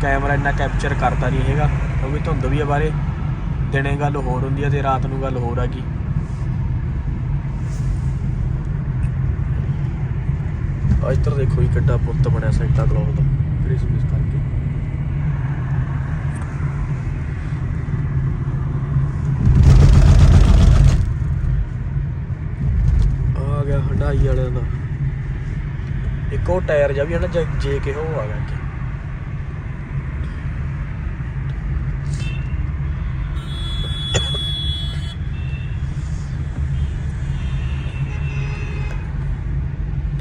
ਕੈਮਰਾ ਇੰਨਾ ਕੈਪਚਰ ਕਰਦਾ ਨਹੀਂ ਹੈਗਾ ਕਿਉਂਕਿ ਧੁੰਦ ਵੀ ਆ ਬਾਹਰੇ। ਦਿਨੇ ਗੱਲ ਹੋਰ ਹੁੰਦੀ ਹੈ ਤੇ ਰਾਤ ਨੂੰ ਗੱਲ ਹੋਰ ਹੈਗੀ ਇੱਧਰ ਦੇਖੋ ਜੀ ਕਿੱਡਾ ਪੁੱਤ ਬਣਿਆ ਸੈਂਟਾ ਕਲੌਸ ਦਾ। ਕ੍ਰਿਸਮਸ ਕਰਕੇ। ਆ ਗਿਆ ਹੰਡਾਈ ਵਾਲਿਆਂ ਦਾ। ਇੱਕ ਉਹ ਟਾਇਰ ਜਿਹਾ ਵੀ ਹੈ ਨਾ ਜੇ- ਜੇ ਕੇ ਉਹ ਆ ਗਿਆ ਅੱਗੇ।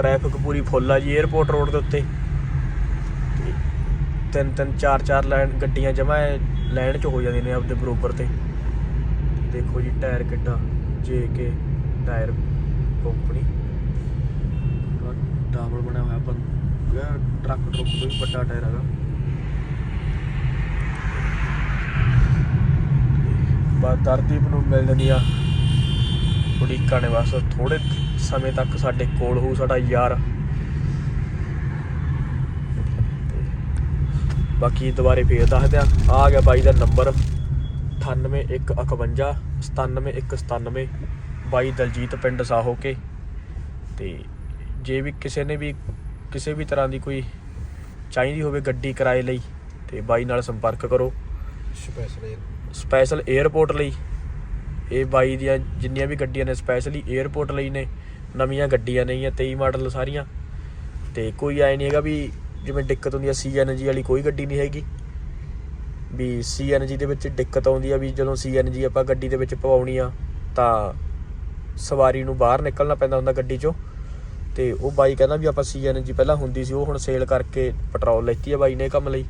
ਟ੍ਰੈਫਿਕ ਪੂਰੀ ਫੁੱਲ ਆ ਜੀ 에어ਪੋਰਟ ਰੋਡ ਦੇ ਉੱਤੇ। ਤਿੰਨ ਤਿੰਨ, ਚਾਰ ਚਾਰ ਲਾਈਨ ਗੱਡੀਆਂ ਜਮਾ ਲਾਈਨ 'ਚ ਹੋ ਜਾਂਦੀਆਂ ਨੇ ਆਪਦੇ ਬਰੋਬਰ ਤੇ। ਦੇਖੋ ਜੀ ਟਾਇਰ ਕਿੱਡਾ ਜੇ ਕੇ ਟਾਇਰ ਕੰਪਨੀ ਡਬਲ ਬਣਿਆ ਹੋਇਆ ਪਰ ਟਰੱਕ ਟਰੱਕ ਤੋਂ ਵੱਡਾ ਟਾਇਰ ਹੈਗਾ। ਬਸ ਦਰਦੀਪ ਨੂੰ ਮਿਲ ਜਾਂਦੀ ਆ ਉਡੀਕਾਂ ਨੇ ਬਸ ਥੋੜੇ ਸਮੇਂ ਤੱਕ ਸਾਡੇ ਕੋਲ ਹੋਊ ਸਾਡਾ ਯਾਰ। ਬਾਕੀ ਦੁਬਾਰੇ ਫੇਰ ਦੱਸਦੇ ਆ। ਆ ਗਿਆ ਬਾਈ ਦਾ ਨੰਬਰ। 98151 97197 ਬਾਈ ਦਲਜੀਤ ਪਿੰਡ ਸਾਹੋ ਕੇ ਤੇ ਜੇ ਵੀ ਕਿਸੇ ਨੇ ਵੀ ਕਿਸੇ ਵੀ ਤਰ੍ਹਾਂ ਦੀ ਕੋਈ ਚਾਹੀਦੀ ਹੋਵੇ ਗੱਡੀ ਕਿਰਾਏ ਲਈ ਤੇ ਬਾਈ ਨਾਲ ਸੰਪਰਕ ਕਰੋ। ਸਪੈਸ਼ਲ ਸਪੈਸ਼ਲ 에어ਪੋਰਟ ਲਈ। ਇਹ ਬਾਈ ਦੀਆਂ ਜਿੰਨੀਆਂ ਵੀ ਗੱਡੀਆਂ ਨੇ ਸਪੈਸ਼ਲੀ 에어ਪੋਰਟ ਲਈ ਨੇ। ਨਵੀਆਂ ਗੱਡੀਆਂ ਨੇ ਇਹ 23 ਮਾਡਲ ਸਾਰੀਆਂ। ਤੇ ਕੋਈ ਐ ਨਹੀਂ ਹੈਗਾ ਵੀ ਜਿਵੇਂ ਦਿੱਕਤ ਹੁੰਦੀ ਆ ਸੀਐਨਜੀ ਵਾਲੀ ਕੋਈ ਗੱਡੀ ਨਹੀਂ ਹੈਗੀ। ਵੀ ਸੀਐਨਜੀ ਦੇ ਵਿੱਚ ਦਿੱਕਤ ਆਉਂਦੀ ਆ ਵੀ ਜਦੋਂ ਸੀਐਨਜੀ ਆਪਾਂ ਗੱਡੀ ਦੇ ਵਿੱਚ ਪਵਾਉਣੀ ਆ, ਤਾਂ ਸਵਾਰੀ ਨੂੰ ਬਾਹਰ ਨਿਕਲਣਾ ਪੈਂਦਾ ਹੁੰਦਾ ਗੱਡੀ 'ਚੋਂ। ਤੇ ਉਹ ਬਾਈ ਕਹਿੰਦਾ ਵੀ ਆਪਾਂ ਸੀਐਨਜੀ ਪਹਿਲਾਂ ਹੁੰਦੀ ਸੀ, ਉਹ ਹੁਣ ਸੇਲ ਕਰਕੇ ਪੈਟਰੋਲ ਲੈਤੀ ਆ ਬਾਈ ਨੇ ਕੰਮ ਲਈ।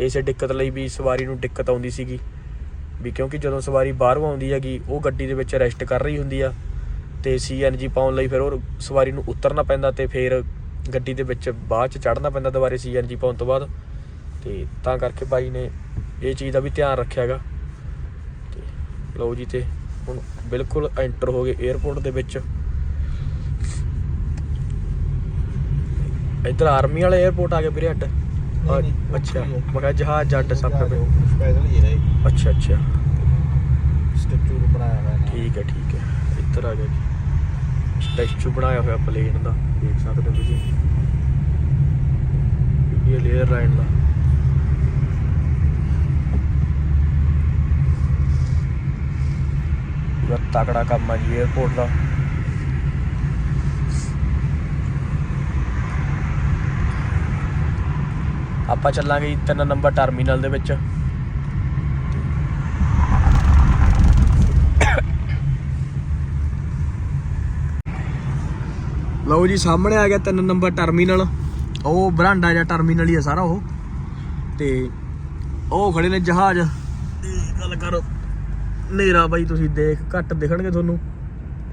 ਇਸੇ ਦਿੱਕਤ ਲਈ ਵੀ ਸਵਾਰੀ ਨੂੰ ਦਿੱਕਤ ਆਉਂਦੀ ਸੀਗੀ। ਵੀ ਕਿਉਂਕਿ ਜਦੋਂ ਸਵਾਰੀ ਬਾਹਰੋਂ ਆਉਂਦੀ ਹੈਗੀ, ਉਹ ਗੱਡੀ ਦੇ ਵਿੱਚ ਰੈਸਟ ਕਰ ਰਹੀ ਹੁੰਦੀ ਆ। ਤੇ ਜੀ ਪਾਉਣ ਲਈ ਫਿਰ ਉਹ ਸਵਾਰੀ ਨੂੰ ਉਤਰਨਾ ਪੈਂਦਾ ਤੇ ਫਿਰ ਗੱਡੀ ਦੇ ਵਿੱਚ ਬਾਅਦ ਚ ਚੜ੍ਹਨਾ ਪੈਂਦਾ ਦੁਬਾਰੇ ਸੀ ਐੱਨ ਜੀ ਪਾਉਣ ਤੋਂ ਬਾਅਦ। ਤੇ ਤਾਂ ਕਰਕੇ ਬਾਈ ਨੇ ਇਹ ਚੀਜ਼ ਦਾ ਵੀ ਧਿਆਨ ਰੱਖਿਆਗਾ ਤੇ ਲਓ ਜੀ ਤੇ ਹੁਣ ਬਿਲਕੁਲ ਐਂਟਰ ਹੋ ਗਏ 에어ਪੋਰਟ ਦੇ ਵਿੱਚ। ਇੱਧਰ ਆਰਮੀ ਵਾਲੇ 에어ਪੋਰਟ ਆ ਗਏ ਵੀਰੇ ਅੱਡ। ਅੱਛਾ ਮੈਂ ਕਿਹਾ ਜਹਾਜ਼ ਜੱਟ ਸਭ ਤੋਂ ਸਪੈਸ਼ਲ ਅੱਛਾ ਅੱਛਾ। ਸਟੈਚੂ ਬਣਾਇਆ ਹੋਇਆ ਠੀਕ ਹੈ ਠੀਕ ਹੈ। ਇੱਧਰ ਆ ਗਿਆ ਸਟੈਚੂ ਬਣਾਇਆ ਹੋਇਆ ਪਲੇਨ ਦਾ, ਦੇਖ ਸਕਦੇ ਹੋ ਤੁਸੀਂ। ਇਹ ਲੇਅਰ ਲਾਈਨ ਦਾ। ਪੂਰਾ ਤਕੜਾ ਕੰਮ ਆ ਜੀ 에어ਪੋਰਟ ਦਾ। ਆਪਾਂ ਚੱਲਾਂਗੇ ਜੀ ਤਿੰਨ ਨੰਬਰ ਟਰਮੀਨਲ ਦੇ ਵਿੱਚ। ਲਓ ਜੀ, ਸਾਹਮਣੇ ਆ ਗਿਆ ਤਿੰਨ ਨੰਬਰ ਟਰਮੀਨਲ ਉਹ ਬਰਾਂਡਾ ਜਾਂ ਟਰਮੀਨਲ ਹੀ ਆ ਸਾਰਾ ਉਹ। ਤੇ ਉਹ ਖੜੇ ਨੇ ਜਹਾਜ਼। ਗੱਲ ਕਰੋ ਨੇਰਾ ਬਾਈ, ਤੁਸੀਂ ਦੇਖ, ਘੱਟ ਦਿਖਣਗੇ ਤੁਹਾਨੂੰ।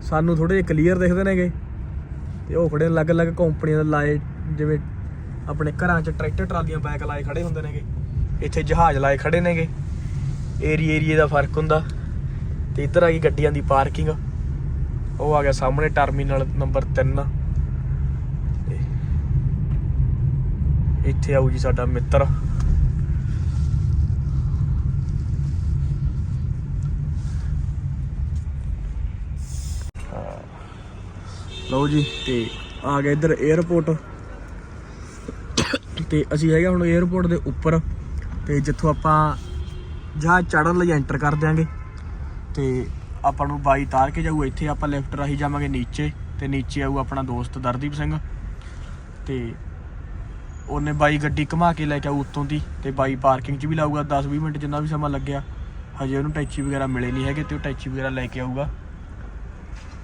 ਸਾਨੂੰ ਥੋੜੇ ਜਿਹਾ ਕਲੀਅਰ ਦਿਖਦੇ ਨੇਗੇ। ਤੇ ਉਹ ਖੜੇ ਨੇ ਅਲੱਗ-ਅਲੱਗ ਕੰਪਨੀਆਂ ਦੇ ਲਾਏ, ਜਿਵੇਂ ਆਪਣੇ ਘਰਾਂ 'ਚ ਟਰੈਕਟਰ ਟਰਾਲੀਆਂ ਬੈਕ ਲਾਏ ਖੜੇ ਹੁੰਦੇ ਨੇਗੇ। ਇੱਥੇ ਜਹਾਜ਼ ਲਾਏ ਖੜੇ ਨੇਗੇ। ਏਰੀਏ ਏਰੀਏ ਦਾ ਫ਼ਰਕ ਹੁੰਦਾ। ਤੇ ਇੱਧਰ ਆ ਗਈ ਗੱਡੀਆਂ ਦੀ ਪਾਰਕਿੰਗ ਉਹ ਆ ਗਿਆ ਸਾਹਮਣੇ ਟਰਮੀਨਲ ਨੰਬਰ 3 ਇੱਥੇ ਆਊ ਜੀ ਸਾਡਾ ਮਿੱਤਰ। ਲਓ ਜੀ, ਤੇ ਆ ਗਏ ਇੱਧਰ 에어ਪੋਰਟ ਤੇ ਅਸੀਂ ਹੈਗੇ ਹੁਣ 에어ਪੋਰਟ ਦੇ ਉੱਪਰ। ਤੇ ਜਿੱਥੋਂ ਆਪਾਂ ਜਹਾਜ਼ ਚੜਨ ਲਈ ਐਂਟਰ ਕਰ ਦਿਆਂਗੇ। ਤੇ ਆਪਾਂ ਨੂੰ ਬਾਈ ਤਾਰ ਕੇ ਜਾਊ, ਇੱਥੇ ਆਪਾਂ ਲਿਫਟ ਰਾਹੀਂ ਜਾਵਾਂਗੇ ਨੀਚੇ। ਤੇ ਨੀਚੇ ਆਊ ਆਪਣਾ ਦੋਸਤ ਦਰਦੀਪ ਸਿੰਘ। ਤੇ ਉਹਨੇ ਬਾਈ ਗੱਡੀ ਘੁਮਾ ਕੇ ਲੈ ਕੇ ਆਊ ਉੱਤੋਂ ਦੀ ਤੇ ਬਾਈ ਪਾਰਕਿੰਗ 'ਚ ਵੀ ਲਾਊਗਾ 10-20 ਮਿੰਟ ਜਿੰਨਾ ਵੀ ਸਮਾਂ ਲੱਗਿਆ। ਹਜੇ ਉਹਨੂੰ ਟੈਚੀ ਵਗੈਰਾ ਮਿਲੇ ਨਹੀਂ ਹੈਗੇ ਤੇ ਉਹ ਟੈਚੀ ਵਗੈਰਾ ਲੈ ਕੇ ਆਊਗਾ।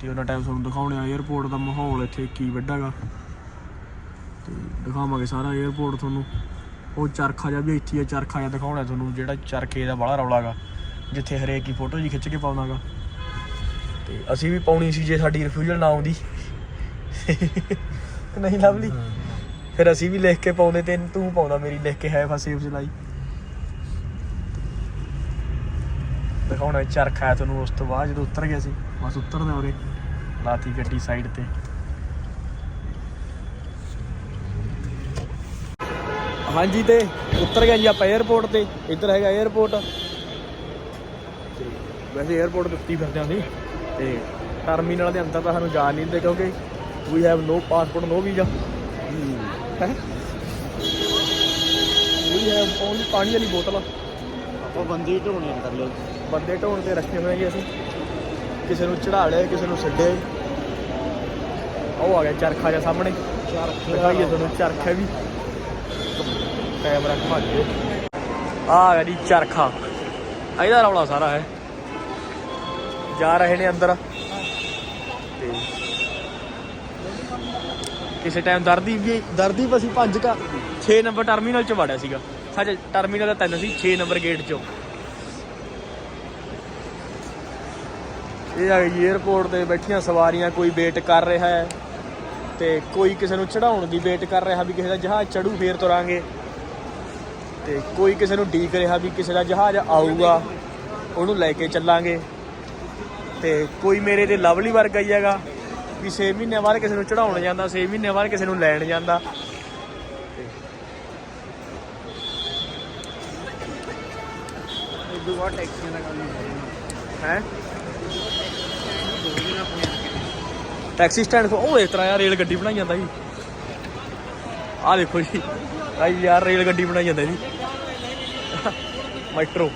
ਤੇ ਉਹਨਾਂ ਟਾਈਮ ਤੁਹਾਨੂੰ ਦਿਖਾਉਣੇ ਆ 에어ਪੋਰਟ ਦਾ ਮਾਹੌਲ ਇੱਥੇ ਕੀ ਵੱਡਾਗਾ ਤੇ ਦਿਖਾਵਾਂਗੇ ਸਾਰਾ 에어ਪੋਰਟ ਤੁਹਾਨੂੰ। ਉਹ ਚਰਖਾ ਜਿਹਾ ਵੀ ਇੱਥੇ ਆ, ਚਰਖਾ ਜਿਹਾ ਦਿਖਾਉਣਾ ਤੁਹਾਨੂੰ, ਜਿਹੜਾ ਚਰਖੇ ਦਾ ਬੜਾ ਰੌਲਾਗਾ ਜਿੱਥੇ ਹਰੇਕ ਦੀ ਫੋਟੋ ਜੀ ਖਿੱਚ ਕੇ ਪਾਉਣਾਗਾ ਤੇ ਅਸੀਂ ਵੀ ਪਾਉਣੀ ਸੀ ਜੇ ਸਾਡੀ ਰਿਫਿਊਜ਼ਲ ਨਾ ਆਉਂਦੀ। ਨਹੀਂ ਲਵਲੀ ਫਿਰ ਅਸੀਂ ਵੀ ਲਿਖ ਕੇ ਪਾਉਂਦੇ ਤੇ ਤੂੰ ਪਾਉਂਦਾ, ਮੇਰੀ ਲਿਖ ਕੇ ਹੈ ਫਸੇ ਉਸ ਲਈ। ਦਿਖਾਉਣਾ ਚਰਖਾ ਤੁਹਾਨੂੰ ਉਸ ਤੋਂ ਬਾਅਦ ਜਦੋਂ ਉਤਰ ਗਿਆ ਸੀ, ਬਸ ਉਤਰਦੇ ਉਰੇ, ਲਾਤੀ ਗੱਡੀ ਸਾਈਡ ਤੇ। ਹਾਂਜੀ ਤੇ, ਉਤਰ ਗਿਆ ਜੀ ਆਪਾਂ 에어ਪੋਰਟ ਤੇ, ਇੱਧਰ ਹੈਗਾ 에어ਪੋਰਟ ਵੈਸੇ 에어ਪੋਰਟ ਤੇ ਉੱਤੀ ਫਿਰਦੇ ਆਂਦੇ ਤੇ ਟਰਮੀਨਲ ਦੇ ਅੰਦਰ ਤਾਂ ਸਾਨੂੰ ਜਾ ਨਹੀਂ ਦਿੰਦੇ ਕਿਉਂਕਿ we have no passport no visa ਹੈ। ਇਹ ਹੈ ਓਨਲੀ ਪਾਣੀ ਵਾਲੀ ਬੋਤਲ ਆਪਾਂ ਬੰਦੀ ਢੋਣੇ ਕਰ ਲਓ। ਬੰਦੇ ਢੋਣ ਤੇ ਰੱਖੇ ਹੋਏ ਜੀ ਅਸੀਂ। ਕਿਸੇ ਨੂੰ ਚੜਾ ਲਿਆ ਕਿਸੇ ਨੂੰ ਛੱਡੇ ਉਹ ਆ ਗਿਆ ਚਰਖਾ ਜਿਹਾ ਸਾਹਮਣੇ। ਦਿਖਾਈਏ ਤੁਹਾਨੂੰ ਚਰਖਾ ਵੀ। ਕੈਮਰਾ ਘੁਮਾ ਦਿਓ। ਆ ਆ ਗਿਆ ਜੀ ਚਰਖਾ। ਇਹਦਾ ਰੌਲਾ ਸਾਰਾ ਹੈ। ਜਾ ਰਹੇ ਨੇ ਅੰਦਰ। ਕਿਸੇ ਟਾਈਮ ਦਰਦੀ ਵੀ ਦਰਦੀ ਵੀ ਅਸੀਂ ਪੰਜ ਕਾ 6 ਨੰਬਰ ਟਰਮੀਨਲ ਚ ਵੜਿਆ ਸੀਗਾ। ਸੱਚ ਟਰਮੀਨਲ ਦਾ ਤਿੰਨ ਸੀ 6 ਨੰਬਰ ਗੇਟ ਚੋਂ। ਇਹ ਆ ਗਈ 에어ਪੋਰਟ ਤੇ ਬੈਠੀਆਂ ਸਵਾਰੀਆਂ, ਕੋਈ ਵੇਟ ਕਰ ਰਿਹਾ ਹੈ ਤੇ ਕੋਈ ਕਿਸੇ ਨੂੰ ਚੜਾਉਣ ਦੀ ਵੇਟ ਕਰ ਰਿਹਾ ਵੀ ਕਿਸੇ ਦਾ ਜਹਾਜ਼ ਚੜੂ, ਫੇਰ ਤੁਰਾਂਗੇ। ਤੇ ਕੋਈ ਕਿਸੇ ਨੂੰ ਡੀਕ ਰਿਹਾ ਵੀ ਕਿਸੇ ਦਾ ਜਹਾਜ਼ ਆਊਗਾ, ਉਹਨੂੰ ਲੈ ਕੇ ਚੱਲਾਂਗੇ। ਤੇ ਕੋਈ ਮੇਰੇ ਤੇ ਲਵਲੀ ਵਰਗਾ ਹੀ ਹੈਗਾ। ਵੀ 6 ਮਹੀਨਿਆਂ ਬਾਅਦ ਕਿਸੇ ਨੂੰ ਚੜਾਉਣ ਜਾਂਦਾ 6 ਮਹੀਨਿਆਂ ਬਾਅਦ ਕਿਸੇ ਨੂੰ ਲੈਣ ਜਾਂਦਾ। ਇਹ ਦੋ ਵਾਰ ਟੈਕਸੀਆਂ ਦਾ ਕੰਮ ਨਹੀਂ ਹੈ? ਟੈਕਸੀ ਸਟੈਂਡ ਕੋ ਉਹ ਇਸ ਤਰ੍ਹਾਂ ਯਾਰ ਰੇਲ ਗੱਡੀ ਬਣਾਈ ਜਾਂਦਾ ਜੀ। ਆਹ ਦੇਖੋ ਜੀ। ਆਈ ਯਾਰ ਰੇਲ ਗੱਡੀ ਬਣਾਈ ਜਾਂਦਾ ਜੀ। ਮੈਟਰੋ।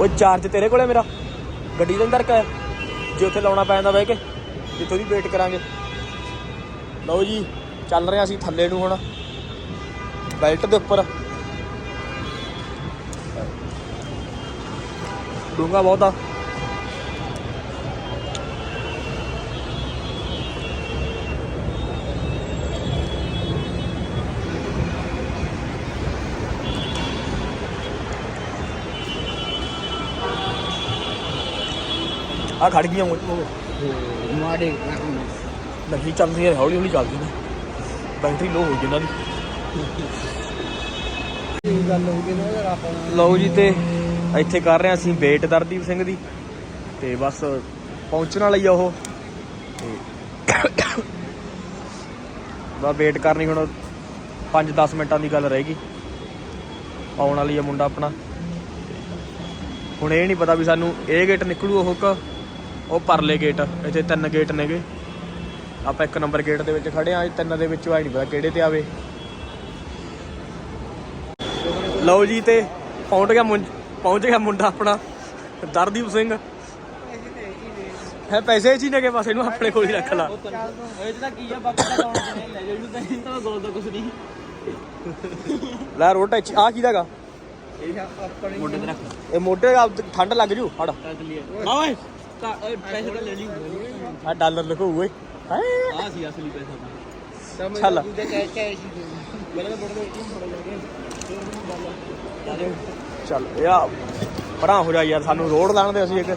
ਉਹ ਚਾਰਜ ਤੇਰੇ ਕੋਲੇ ਮੇਰਾ। ਗੱਡੀ ਦੇ ਅੰਦਰ ਕਾ ਜੇ ਉੱਥੇ ਲਾਉਣਾ ਪੈਂਦਾ ਬਹਿ ਕੇ, ਜਿੱਥੋਂ ਦੀ ਵੇਟ ਕਰਾਂਗੇ। ਲਓ ਜੀ, ਚੱਲ ਰਹੇ ਹਾਂ ਅਸੀਂ ਥੱਲੇ ਨੂੰ ਹੁਣ। ਬੈਲਟ ਦੇ ਉੱਪਰ। ਡੂੰਗਾ ਬਹੁਤ ਆ ਖੜ ਗਈਆਂ ਉਹ ਮਾੜੇ ਨਹੀਂ ਚੱਲਦੀਆਂ ਹੌਲੀ ਹੌਲੀ ਚੱਲਦੀਆਂ ਨੇ। ਬੈਟਰੀ ਲੋ ਹੋ ਗਈ ਇਹਨਾਂ ਦੀ। ਲਓ ਜੀ ਤੇ ਇੱਥੇ ਕਰ ਰਹੇ ਅਸੀਂ ਵੇਟ ਦਰਦੀਪ ਸਿੰਘ ਦੀ। ਤੇ ਬਸ ਪਹੁੰਚਣ ਵਾਲਾ ਆ ਉਹ। ਬਸ ਵੇਟ ਕਰਨੀ ਹੁਣ 5-10 ਮਿੰਟਾਂ ਦੀ ਗੱਲ ਰਹੇਗੀ ਆਉਣ ਵਾਲੀ ਆ ਮੁੰਡਾ ਆਪਣਾ। ਹੁਣ ਇਹ ਨਹੀਂ ਪਤਾ ਵੀ ਸਾਨੂੰ ਇਹ ਗੇਟ ਨਿਕਲੂ ਉਹ ਕ। ਉਹ ਪਰਲੇ ਗੇਟ ਇੱਥੇ ਤਿੰਨ ਗੇਟ ਨੇਗੇ। ਆਪਾਂ ਇੱਕ ਨੰਬਰ ਗੇਟ ਦੇ ਵਿੱਚ ਖੜੇ ਆ ਇਹ ਤਿੰਨ ਦੇ ਵਿੱਚੋਂ ਆਈ ਨਹੀਂ ਪਤਾ ਕਿਹੜੇ ਤੇ ਆਵੇ। ਲਓ ਜੀ ਤੇ ਪਹੁੰਚ ਗਿਆ ਪਹੁੰਚ ਗਿਆ ਮੁੰਡਾ ਆਪਣਾ ਦਰਦੀਪ ਸਿੰਘ। ਹੈ ਪੈਸੇ ਹੀ ਨੇਗੇ ਬਸ ਇਹਨੂੰ ਆਪਣੇ ਕੋਲ ਹੀ ਰੱਖ ਲਾ। ਇਹ ਤਾਂ ਕੀ ਆ ਬਾਕੀ ਤਾਂ ਕੌਣ ਨੇ ਲੈ ਜਾਓ ਇਹਨੂੰ ਤਾਂ ਇਹ ਤਾਂ ਗੋਲ ਦਾ ਕੁਛ ਨਹੀਂ ਲੈ ਰੋਟਾ ਚ ਆ ਕੀਦਾਗਾ ਇਹ ਆਪਣੇ ਮੁੰਡੇ ਤੇ ਰੱਖ ਇਹ ਮੋਢੇ ਦਾ ਠੰਡ ਲੱਗ ਜੂ ਹੜ ਓਏ! ਤਾਂ ਓਏ ਪੈਸੇ ਤਾਂ ਲੈ ਲਈ ਆ ਡਾਲਰ ਲਗੋ ਓਏ। ਹਾਏ। ਆ ਸੀ ਅਸਲੀ ਪੈਸਾ ਤਾਂ। ਚੱਲ। ਚੱਲ। ਯਾ ਪਰਾਂ ਹੋ ਜਾ ਯਾਰ ਸਾਨੂੰ ਰੋਡ ਲਾਣ ਦੇ ਅਸੀਂ ਇੱਕ।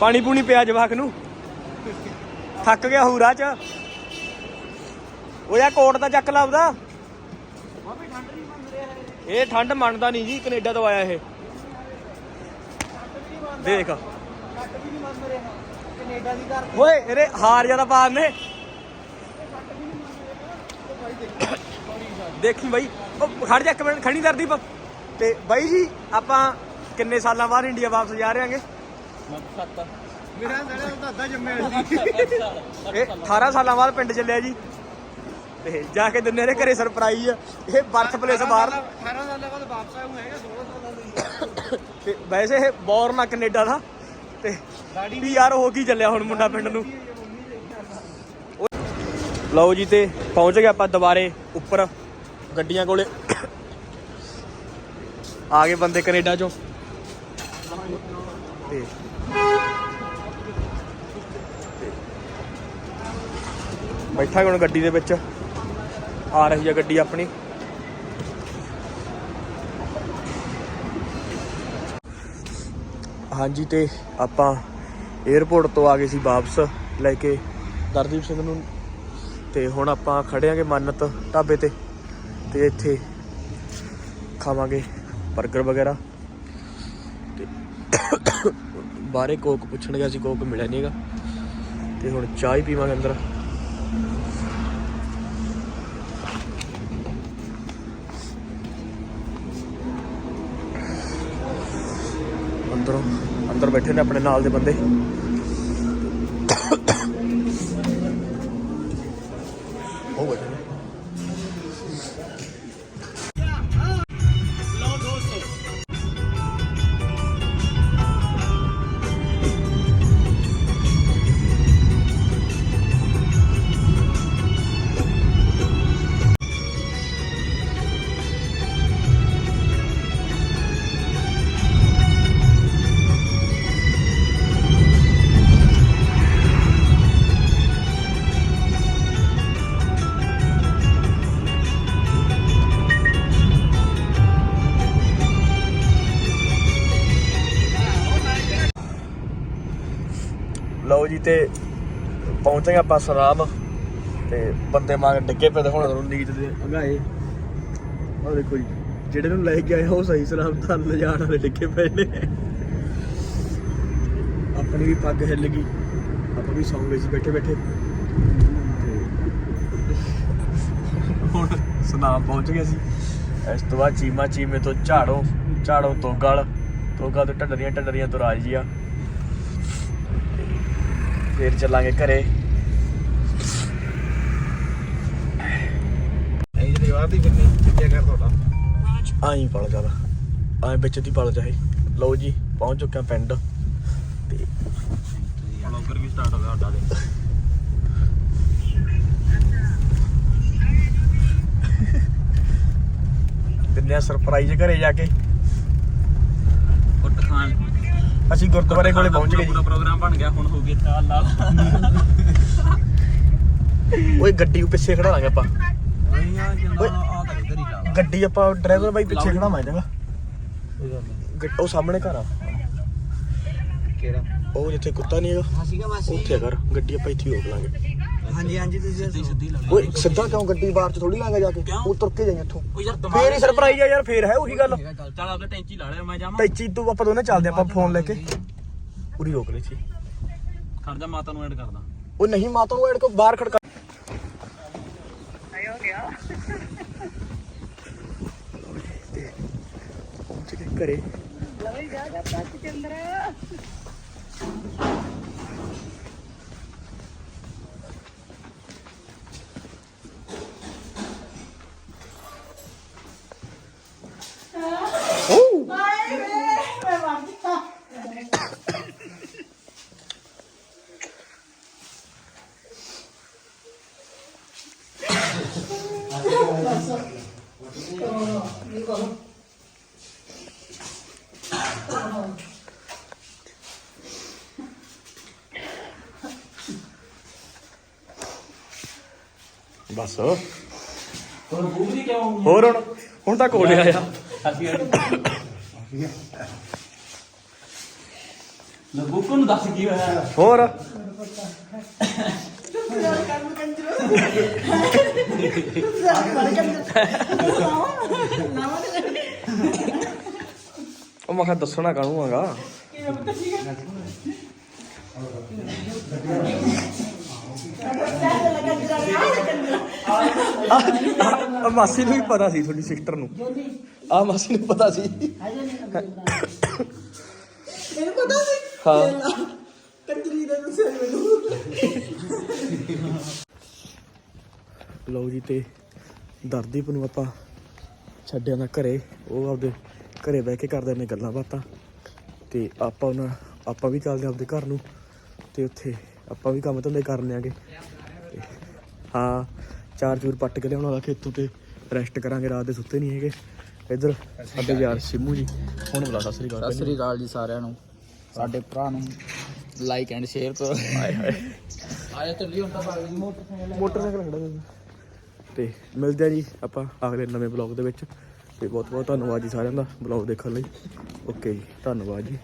ਪਾਣੀ ਪੂਣੀ ਪਿਆ ਜਵਾਕ ਨੂੰ। ਥੱਕ ਗਿਆ ਹੂਰਾ ਚ। ਉਹ ਯਾ ਕੋਟ ਤਾਂ ਚੱਕ ਲਾਉਦਾ ਇਹ ਠੰਡ ਮੰਨਦਾ ਨਹੀਂ ਜੀ ਕੈਨੇਡਾ ਤੋਂ ਆਇਆ ਇਹ। ਦੇਖ। ਕੈਨੇਡਾ ਦੀ ਘਰ ਓਏ ਇਹਦੇ ਹਾਰ ਜ਼ਿਆਦਾ ਪਾ ਨੇ ਦੇਖੀ ਬਾਈ। ਉਹ ਖੜ ਜਾ ਇੱਕ ਮਿੰਟ ਖੜੀ ਦਰਦੀਪ ਤੇ ਬਾਈ ਜੀ ਆਪਾਂ ਕਿੰਨੇ ਸਾਲਾਂ ਬਾਅਦ ਇੰਡੀਆ ਵਾਪਸ ਜਾ ਰਹੇ ਹਾਂਗੇ? ਮੇਰਾ ਸਾਡਾ ਦਾਦਾ ਜੰਮਿਆ ਸੀ। ਇਹ 18 ਸਾਲਾਂ ਬਾਅਦ ਪਿੰਡ ਚੱਲਿਆ ਜੀ। ਤੇ ਜਾ ਕੇ ਦਿੰਨੇ ਨੇ ਘਰੇ ਸਰਪ੍ਰਾਈਜ਼ ਇਹ ਬਰਥ ਪਲੇਸ ਬਾਹਰ। 18 ਸਾਲਾਂ ਬਾਅਦ ਵਾਪਸ ਆਇਆ ਹੂੰ ਹੈਗਾ 16 ਸਾਲਾਂ ਦਾ ਤੇ ਵੈਸੇ ਇਹ ਬੌਰਨ ਆ ਕੈਨੇਡਾ ਦਾ ਤੇ ਵੀ ਯਾਰ ਹੋ ਕੀ ਚੱਲਿਆ ਹੁਣ ਮੁੰਡਾ ਪਿੰਡ ਨੂੰ? ਲਓ ਜੀ ਤੇ ਪਹੁੰਚ ਗਏ ਆਪਾਂ ਦੁਬਾਰੇ ਉੱਪਰ ਗੱਡੀਆਂ ਕੋਲੇ। ਆ ਗਏ ਬੰਦੇ ਕੈਨੇਡਾ ਚੋਂ। ਤੇ ਬੈਠਾ ਹੁਣ ਗੱਡੀ ਦੇ ਵਿੱਚ। ਆ ਰਹੀ ਆ ਗੱਡੀ ਆਪਣੀ। ਹਾਂਜੀ ਤੇ ਆਪਾਂ 에어ਪੋਰਟ ਤੋਂ ਆ ਗਏ ਸੀ ਵਾਪਸ ਲੈ ਕੇ ਦਰਦੀਪ ਸਿੰਘ ਨੂੰ। ਤੇ ਹੁਣ ਆਪਾਂ ਖੜਿਆਂਗੇ ਮਾਨਤ ਢਾਬੇ ਤੇ ਤੇ ਇੱਥੇ ਖਾਵਾਂਗੇ 버ਗਰ ਵਗੈਰਾ। ਤੇ ਬਾਰੇ ਕੋਕ ਪੁੱਛਣ ਗਿਆ ਸੀ, ਕੋਕ ਮਿਲਿਆ ਨਹੀਂਗਾ ਤੇ ਹੁਣ ਚਾਹ ਹੀ ਪੀਵਾਂਗੇ ਅੰਦਰ। ਅੰਦਰੋਂ ਅੰਦਰ ਬੈਠੇ ਨੇ ਆਪਣੇ ਨਾਲ ਦੇ ਬੰਦੇ। ਪਹੁੰਚੇ ਆਪਾਂ ਸਰਾਮ ਤੇ ਬੰਦੇ ਮਾਰ ਡਿੱਗੇ ਪਏ ਤੇ ਹੁਣ ਤੁਹਾਨੂੰ ਨੀਂਦ ਦੇ ਅੰਗਾਏ ਆਹ ਦੇਖੋ ਜੀ ਜਿਹੜੇ ਨੂੰ ਲੈ ਕੇ ਆਏ ਉਹ ਸਹੀ ਸਲਾਮ ਤਾਂ ਲਿਜਾਣ ਵਾਲੇ ਡਿੱਗੇ ਪਏ ਨੇ। ਆਪਣੀ ਵੀ ਪੱਗ ਹਿੱਲ ਗਈ ਆਪਾਂ ਵੀ ਸੌਂ ਗਏ ਸੀ ਬੈਠੇ ਬੈਠੇ। ਤੇ ਹੁਣ ਸਨਾਮ ਪਹੁੰਚ ਗਏ ਸੀ। ਇਸ ਤੋਂ ਬਾਅਦ ਚੀਮਾ ਚੀਮੇ ਤੋਂ ਝਾੜੋ ਝਾੜੋ ਤੋਂ ਗਲ ਤੋਂ ਗਲ ਤੋਂ ਢੱਡਰੀਆਂ ਢੱਡਰੀਆਂ ਤੋਂ ਰਾਜੀਆ। ਫੇਰ ਚੱਲਾਂਗੇ ਘਰੇ। ਇਹ ਜਿਹੜੀ ਵਾਰ ਦੀ ਕਿੰਨੀ ਕਿੱਥੇ ਕਰ ਤੁਹਾਡਾ। ਆਈ ਪਲ ਜਾਦਾ ਆਏ ਵਿੱਚ ਦੀ ਪਲ ਜਾਏ ਲਓ ਜੀ ਪਹੁੰਚ ਚੁੱਕੇ ਹਾਂ ਪਿੰਡ। ਤੇ ਬਲੌਗਰ ਵੀ ਸਟਾਰਟ ਹੋ ਗਿਆ ਸਾਡਾ ਦੇ ਦਿੰਨੇ ਆ ਸਰਪ੍ਰਾਈਜ਼ ਘਰੇ ਜਾ ਕੇ ਕੁੱਟ ਖਾਨ ਅਸੀਂ ਗੁਰਦੁਆਰੇ ਕੋਲੇ ਪਹੁੰਚ ਗਏ ਪੂਰਾ ਜੀ ਪ੍ਰੋਗਰਾਮ ਬਣ ਗਿਆ ਹੁਣ ਹੋ ਗਏ ਚਾਲ ਨਾਲ ਓਏ ਗੱਡੀ ਨੂੰ ਪਿੱਛੇ ਖੜਾਵਾਂਗੇ ਆਪਾਂ। ਓਏ। ਆ ਤਾਂ ਇੱਧਰ ਹੀ ਲਾ ਗੱਡੀ ਆਪਾਂ ਡਰਾਈਵਰ ਬਾਈ ਪਿੱਛੇ ਖੜਾਵਾਂਗੇ ਜਗਾ ਉਹ ਸਾਹਮਣੇ ਘਰ ਆ। ਕਿਹੜਾ? ਉਹ ਜਿੱਥੇ ਕੁੱਤਾ ਨਹੀਂ ਹੈਗਾ ਹਾਂ ਸੀਗਾ ਮਾਸੀ। ਉੱਥੇ ਆ ਘਰ। ਗੱਡੀ ਆਪਾਂ ਇੱਥੇ ਹੀ ਰੋਕ ਲਾਂਗੇ। ਹਾਂਜੀ ਹਾਂਜੀ ਤੁਸੀਂ ਸਿੱਧੀ ਸਿੱਧੀ ਲਾ ਓਏ ਸਿੱਧਾ ਕਿਉਂ ਗੱਡੀ ਬਾਹਰ ਚ ਥੋੜੀ ਲਾਂਗੇ ਜਾ ਕੇ? ਉਹ ਤੁਰ ਕੇ ਜਾਈਂ ਇੱਥੋਂ। ਉਹ ਯਾਰ ਫੇਰ ਹੀ ਸਰਪ੍ਰਾਈਜ਼ ਆ ਯਾਰ ਫੇਰ ਹੈ ਉਹੀ ਗੱਲ। ਚੱਲ ਆਪੇ ਟੈਂਚੀ ਲਾ ਲਿਆ ਮੈਂ ਜਾਵਾਂ। ਟੈਚੀ ਤੂੰ ਆਪਾਂ ਦੋਨੇ ਚੱਲਦੇ ਆਪਾਂ ਫੋਨ ਲੈ ਕੇ। ਪੂਰੀ ਰੋਕ ਲਈ ਸੀ। ਖੜ ਜਾ ਮਾਤਾ ਨੂੰ ਐਡ ਕਰਦਾ। ਉਹ ਨਹੀਂ ਮਾਤਾ ਨੂੰ ਐਡ ਕੋ ਬਾਹਰ ਖੜਕਾ। ਤੇ ਪਹੁੰਚ ਗਏ ਘਰੇ। ਬਸ। ਹੋਰ ਬੂਬ ਦੀ ਕਿਉਂ ਹੋਰ ਹੁਣ ਹੁਣ ਤਾਂ ਕੋਲ ਆਇਆ। ਅਸੀਂ ਲਬੂਕੋ ਨੂੰ ਦੱਸ ਕੀ ਹੋਇਆ? ਹੋਰ। ਉਹ ਮੈਂ ਕਿਹਾ ਦੱਸਣਾ ਕਾਹਨੂੰ ਆਗਾ ਆ ਮਾਸੀ ਨੂੰ ਵੀ ਪਤਾ ਸੀ ਤੁਹਾਡੀ ਸਿਸਟਰ ਨੂੰ। ਆ ਮਾਸੀ ਨੂੰ ਪਤਾ ਸੀ। ਮੈਨੂੰ ਪਤਾ ਸੀ? ਹਾਂ। ਕੰਜਰੀ ਦੇ ਦੱਸਿਆ ਮੈਨੂੰ। ਲਓ ਜੀ ਤੇ ਦਰਦੀਪ ਨੂੰ ਆਪਾਂ ਛੱਡਿਆ ਨਾ ਘਰੇ। ਉਹ ਆਪਦੇ ਘਰੇ ਬਹਿ ਕੇ ਕਰਦੇ ਨੇ ਗੱਲਾਂ ਬਾਤਾਂ। ਤੇ ਆਪਾਂ ਉਹਨਾਂ ਆਪਾਂ ਵੀ ਚੱਲਦੇ ਆਪਦੇ ਘਰ ਨੂੰ। ਤੇ ਉੱਥੇ ਆਪਾਂ ਵੀ ਕੰਮ ਧੰਦੇ ਕਰਨੇ ਆਗੇ ਤੇ ਹਾਂ ਚਾਰ ਚੂਰ ਪੱਟ ਕੇ ਲਿਆਉਣਾ ਵਾਲਾ ਖੇਤੋਂ ਤੇ ਰੈਸਟ ਕਰਾਂਗੇ ਰਾਤ ਦੇ ਸੁੱਤੇ ਨਹੀਂ ਹੈਗੇ। ਇੱਧਰ ਸਾਡੇ ਯਾਰ ਸਿੰਮੂ ਜੀ ਹੁਣ ਬੁਲਾ ਸਤਿ ਸ੍ਰੀ ਅਕਾਲ ਸਤਿ ਸ੍ਰੀ ਅਕਾਲ ਜੀ ਸਾਰਿਆਂ ਨੂੰ ਸਾਡੇ ਭਰਾ ਨੂੰ ਲਾਈਕ ਐਂਡ ਸ਼ੇਅਰ ਕਰੋ। ਹਾਏ ਹਾਏ। ਆਇਆ ਚੱਲੀ ਹੁਣ ਤਾਂ ਮੋਟਰਸਾਈਕਲ ਮੋਟਰਸਾਈਕਲ ਖੜਾ ਤੇ ਮਿਲਦੇ ਆ ਜੀ ਆਪਾਂ ਅਗਲੇ ਨਵੇਂ ਬਲੌਗ ਦੇ ਵਿੱਚ। ਤੇ ਬਹੁਤ ਬਹੁਤ ਧੰਨਵਾਦ ਜੀ ਸਾਰਿਆਂ ਦਾ ਬਲੌਗ ਦੇਖਣ ਲਈ। ਓਕੇ ਜੀ ਧੰਨਵਾਦ ਜੀ।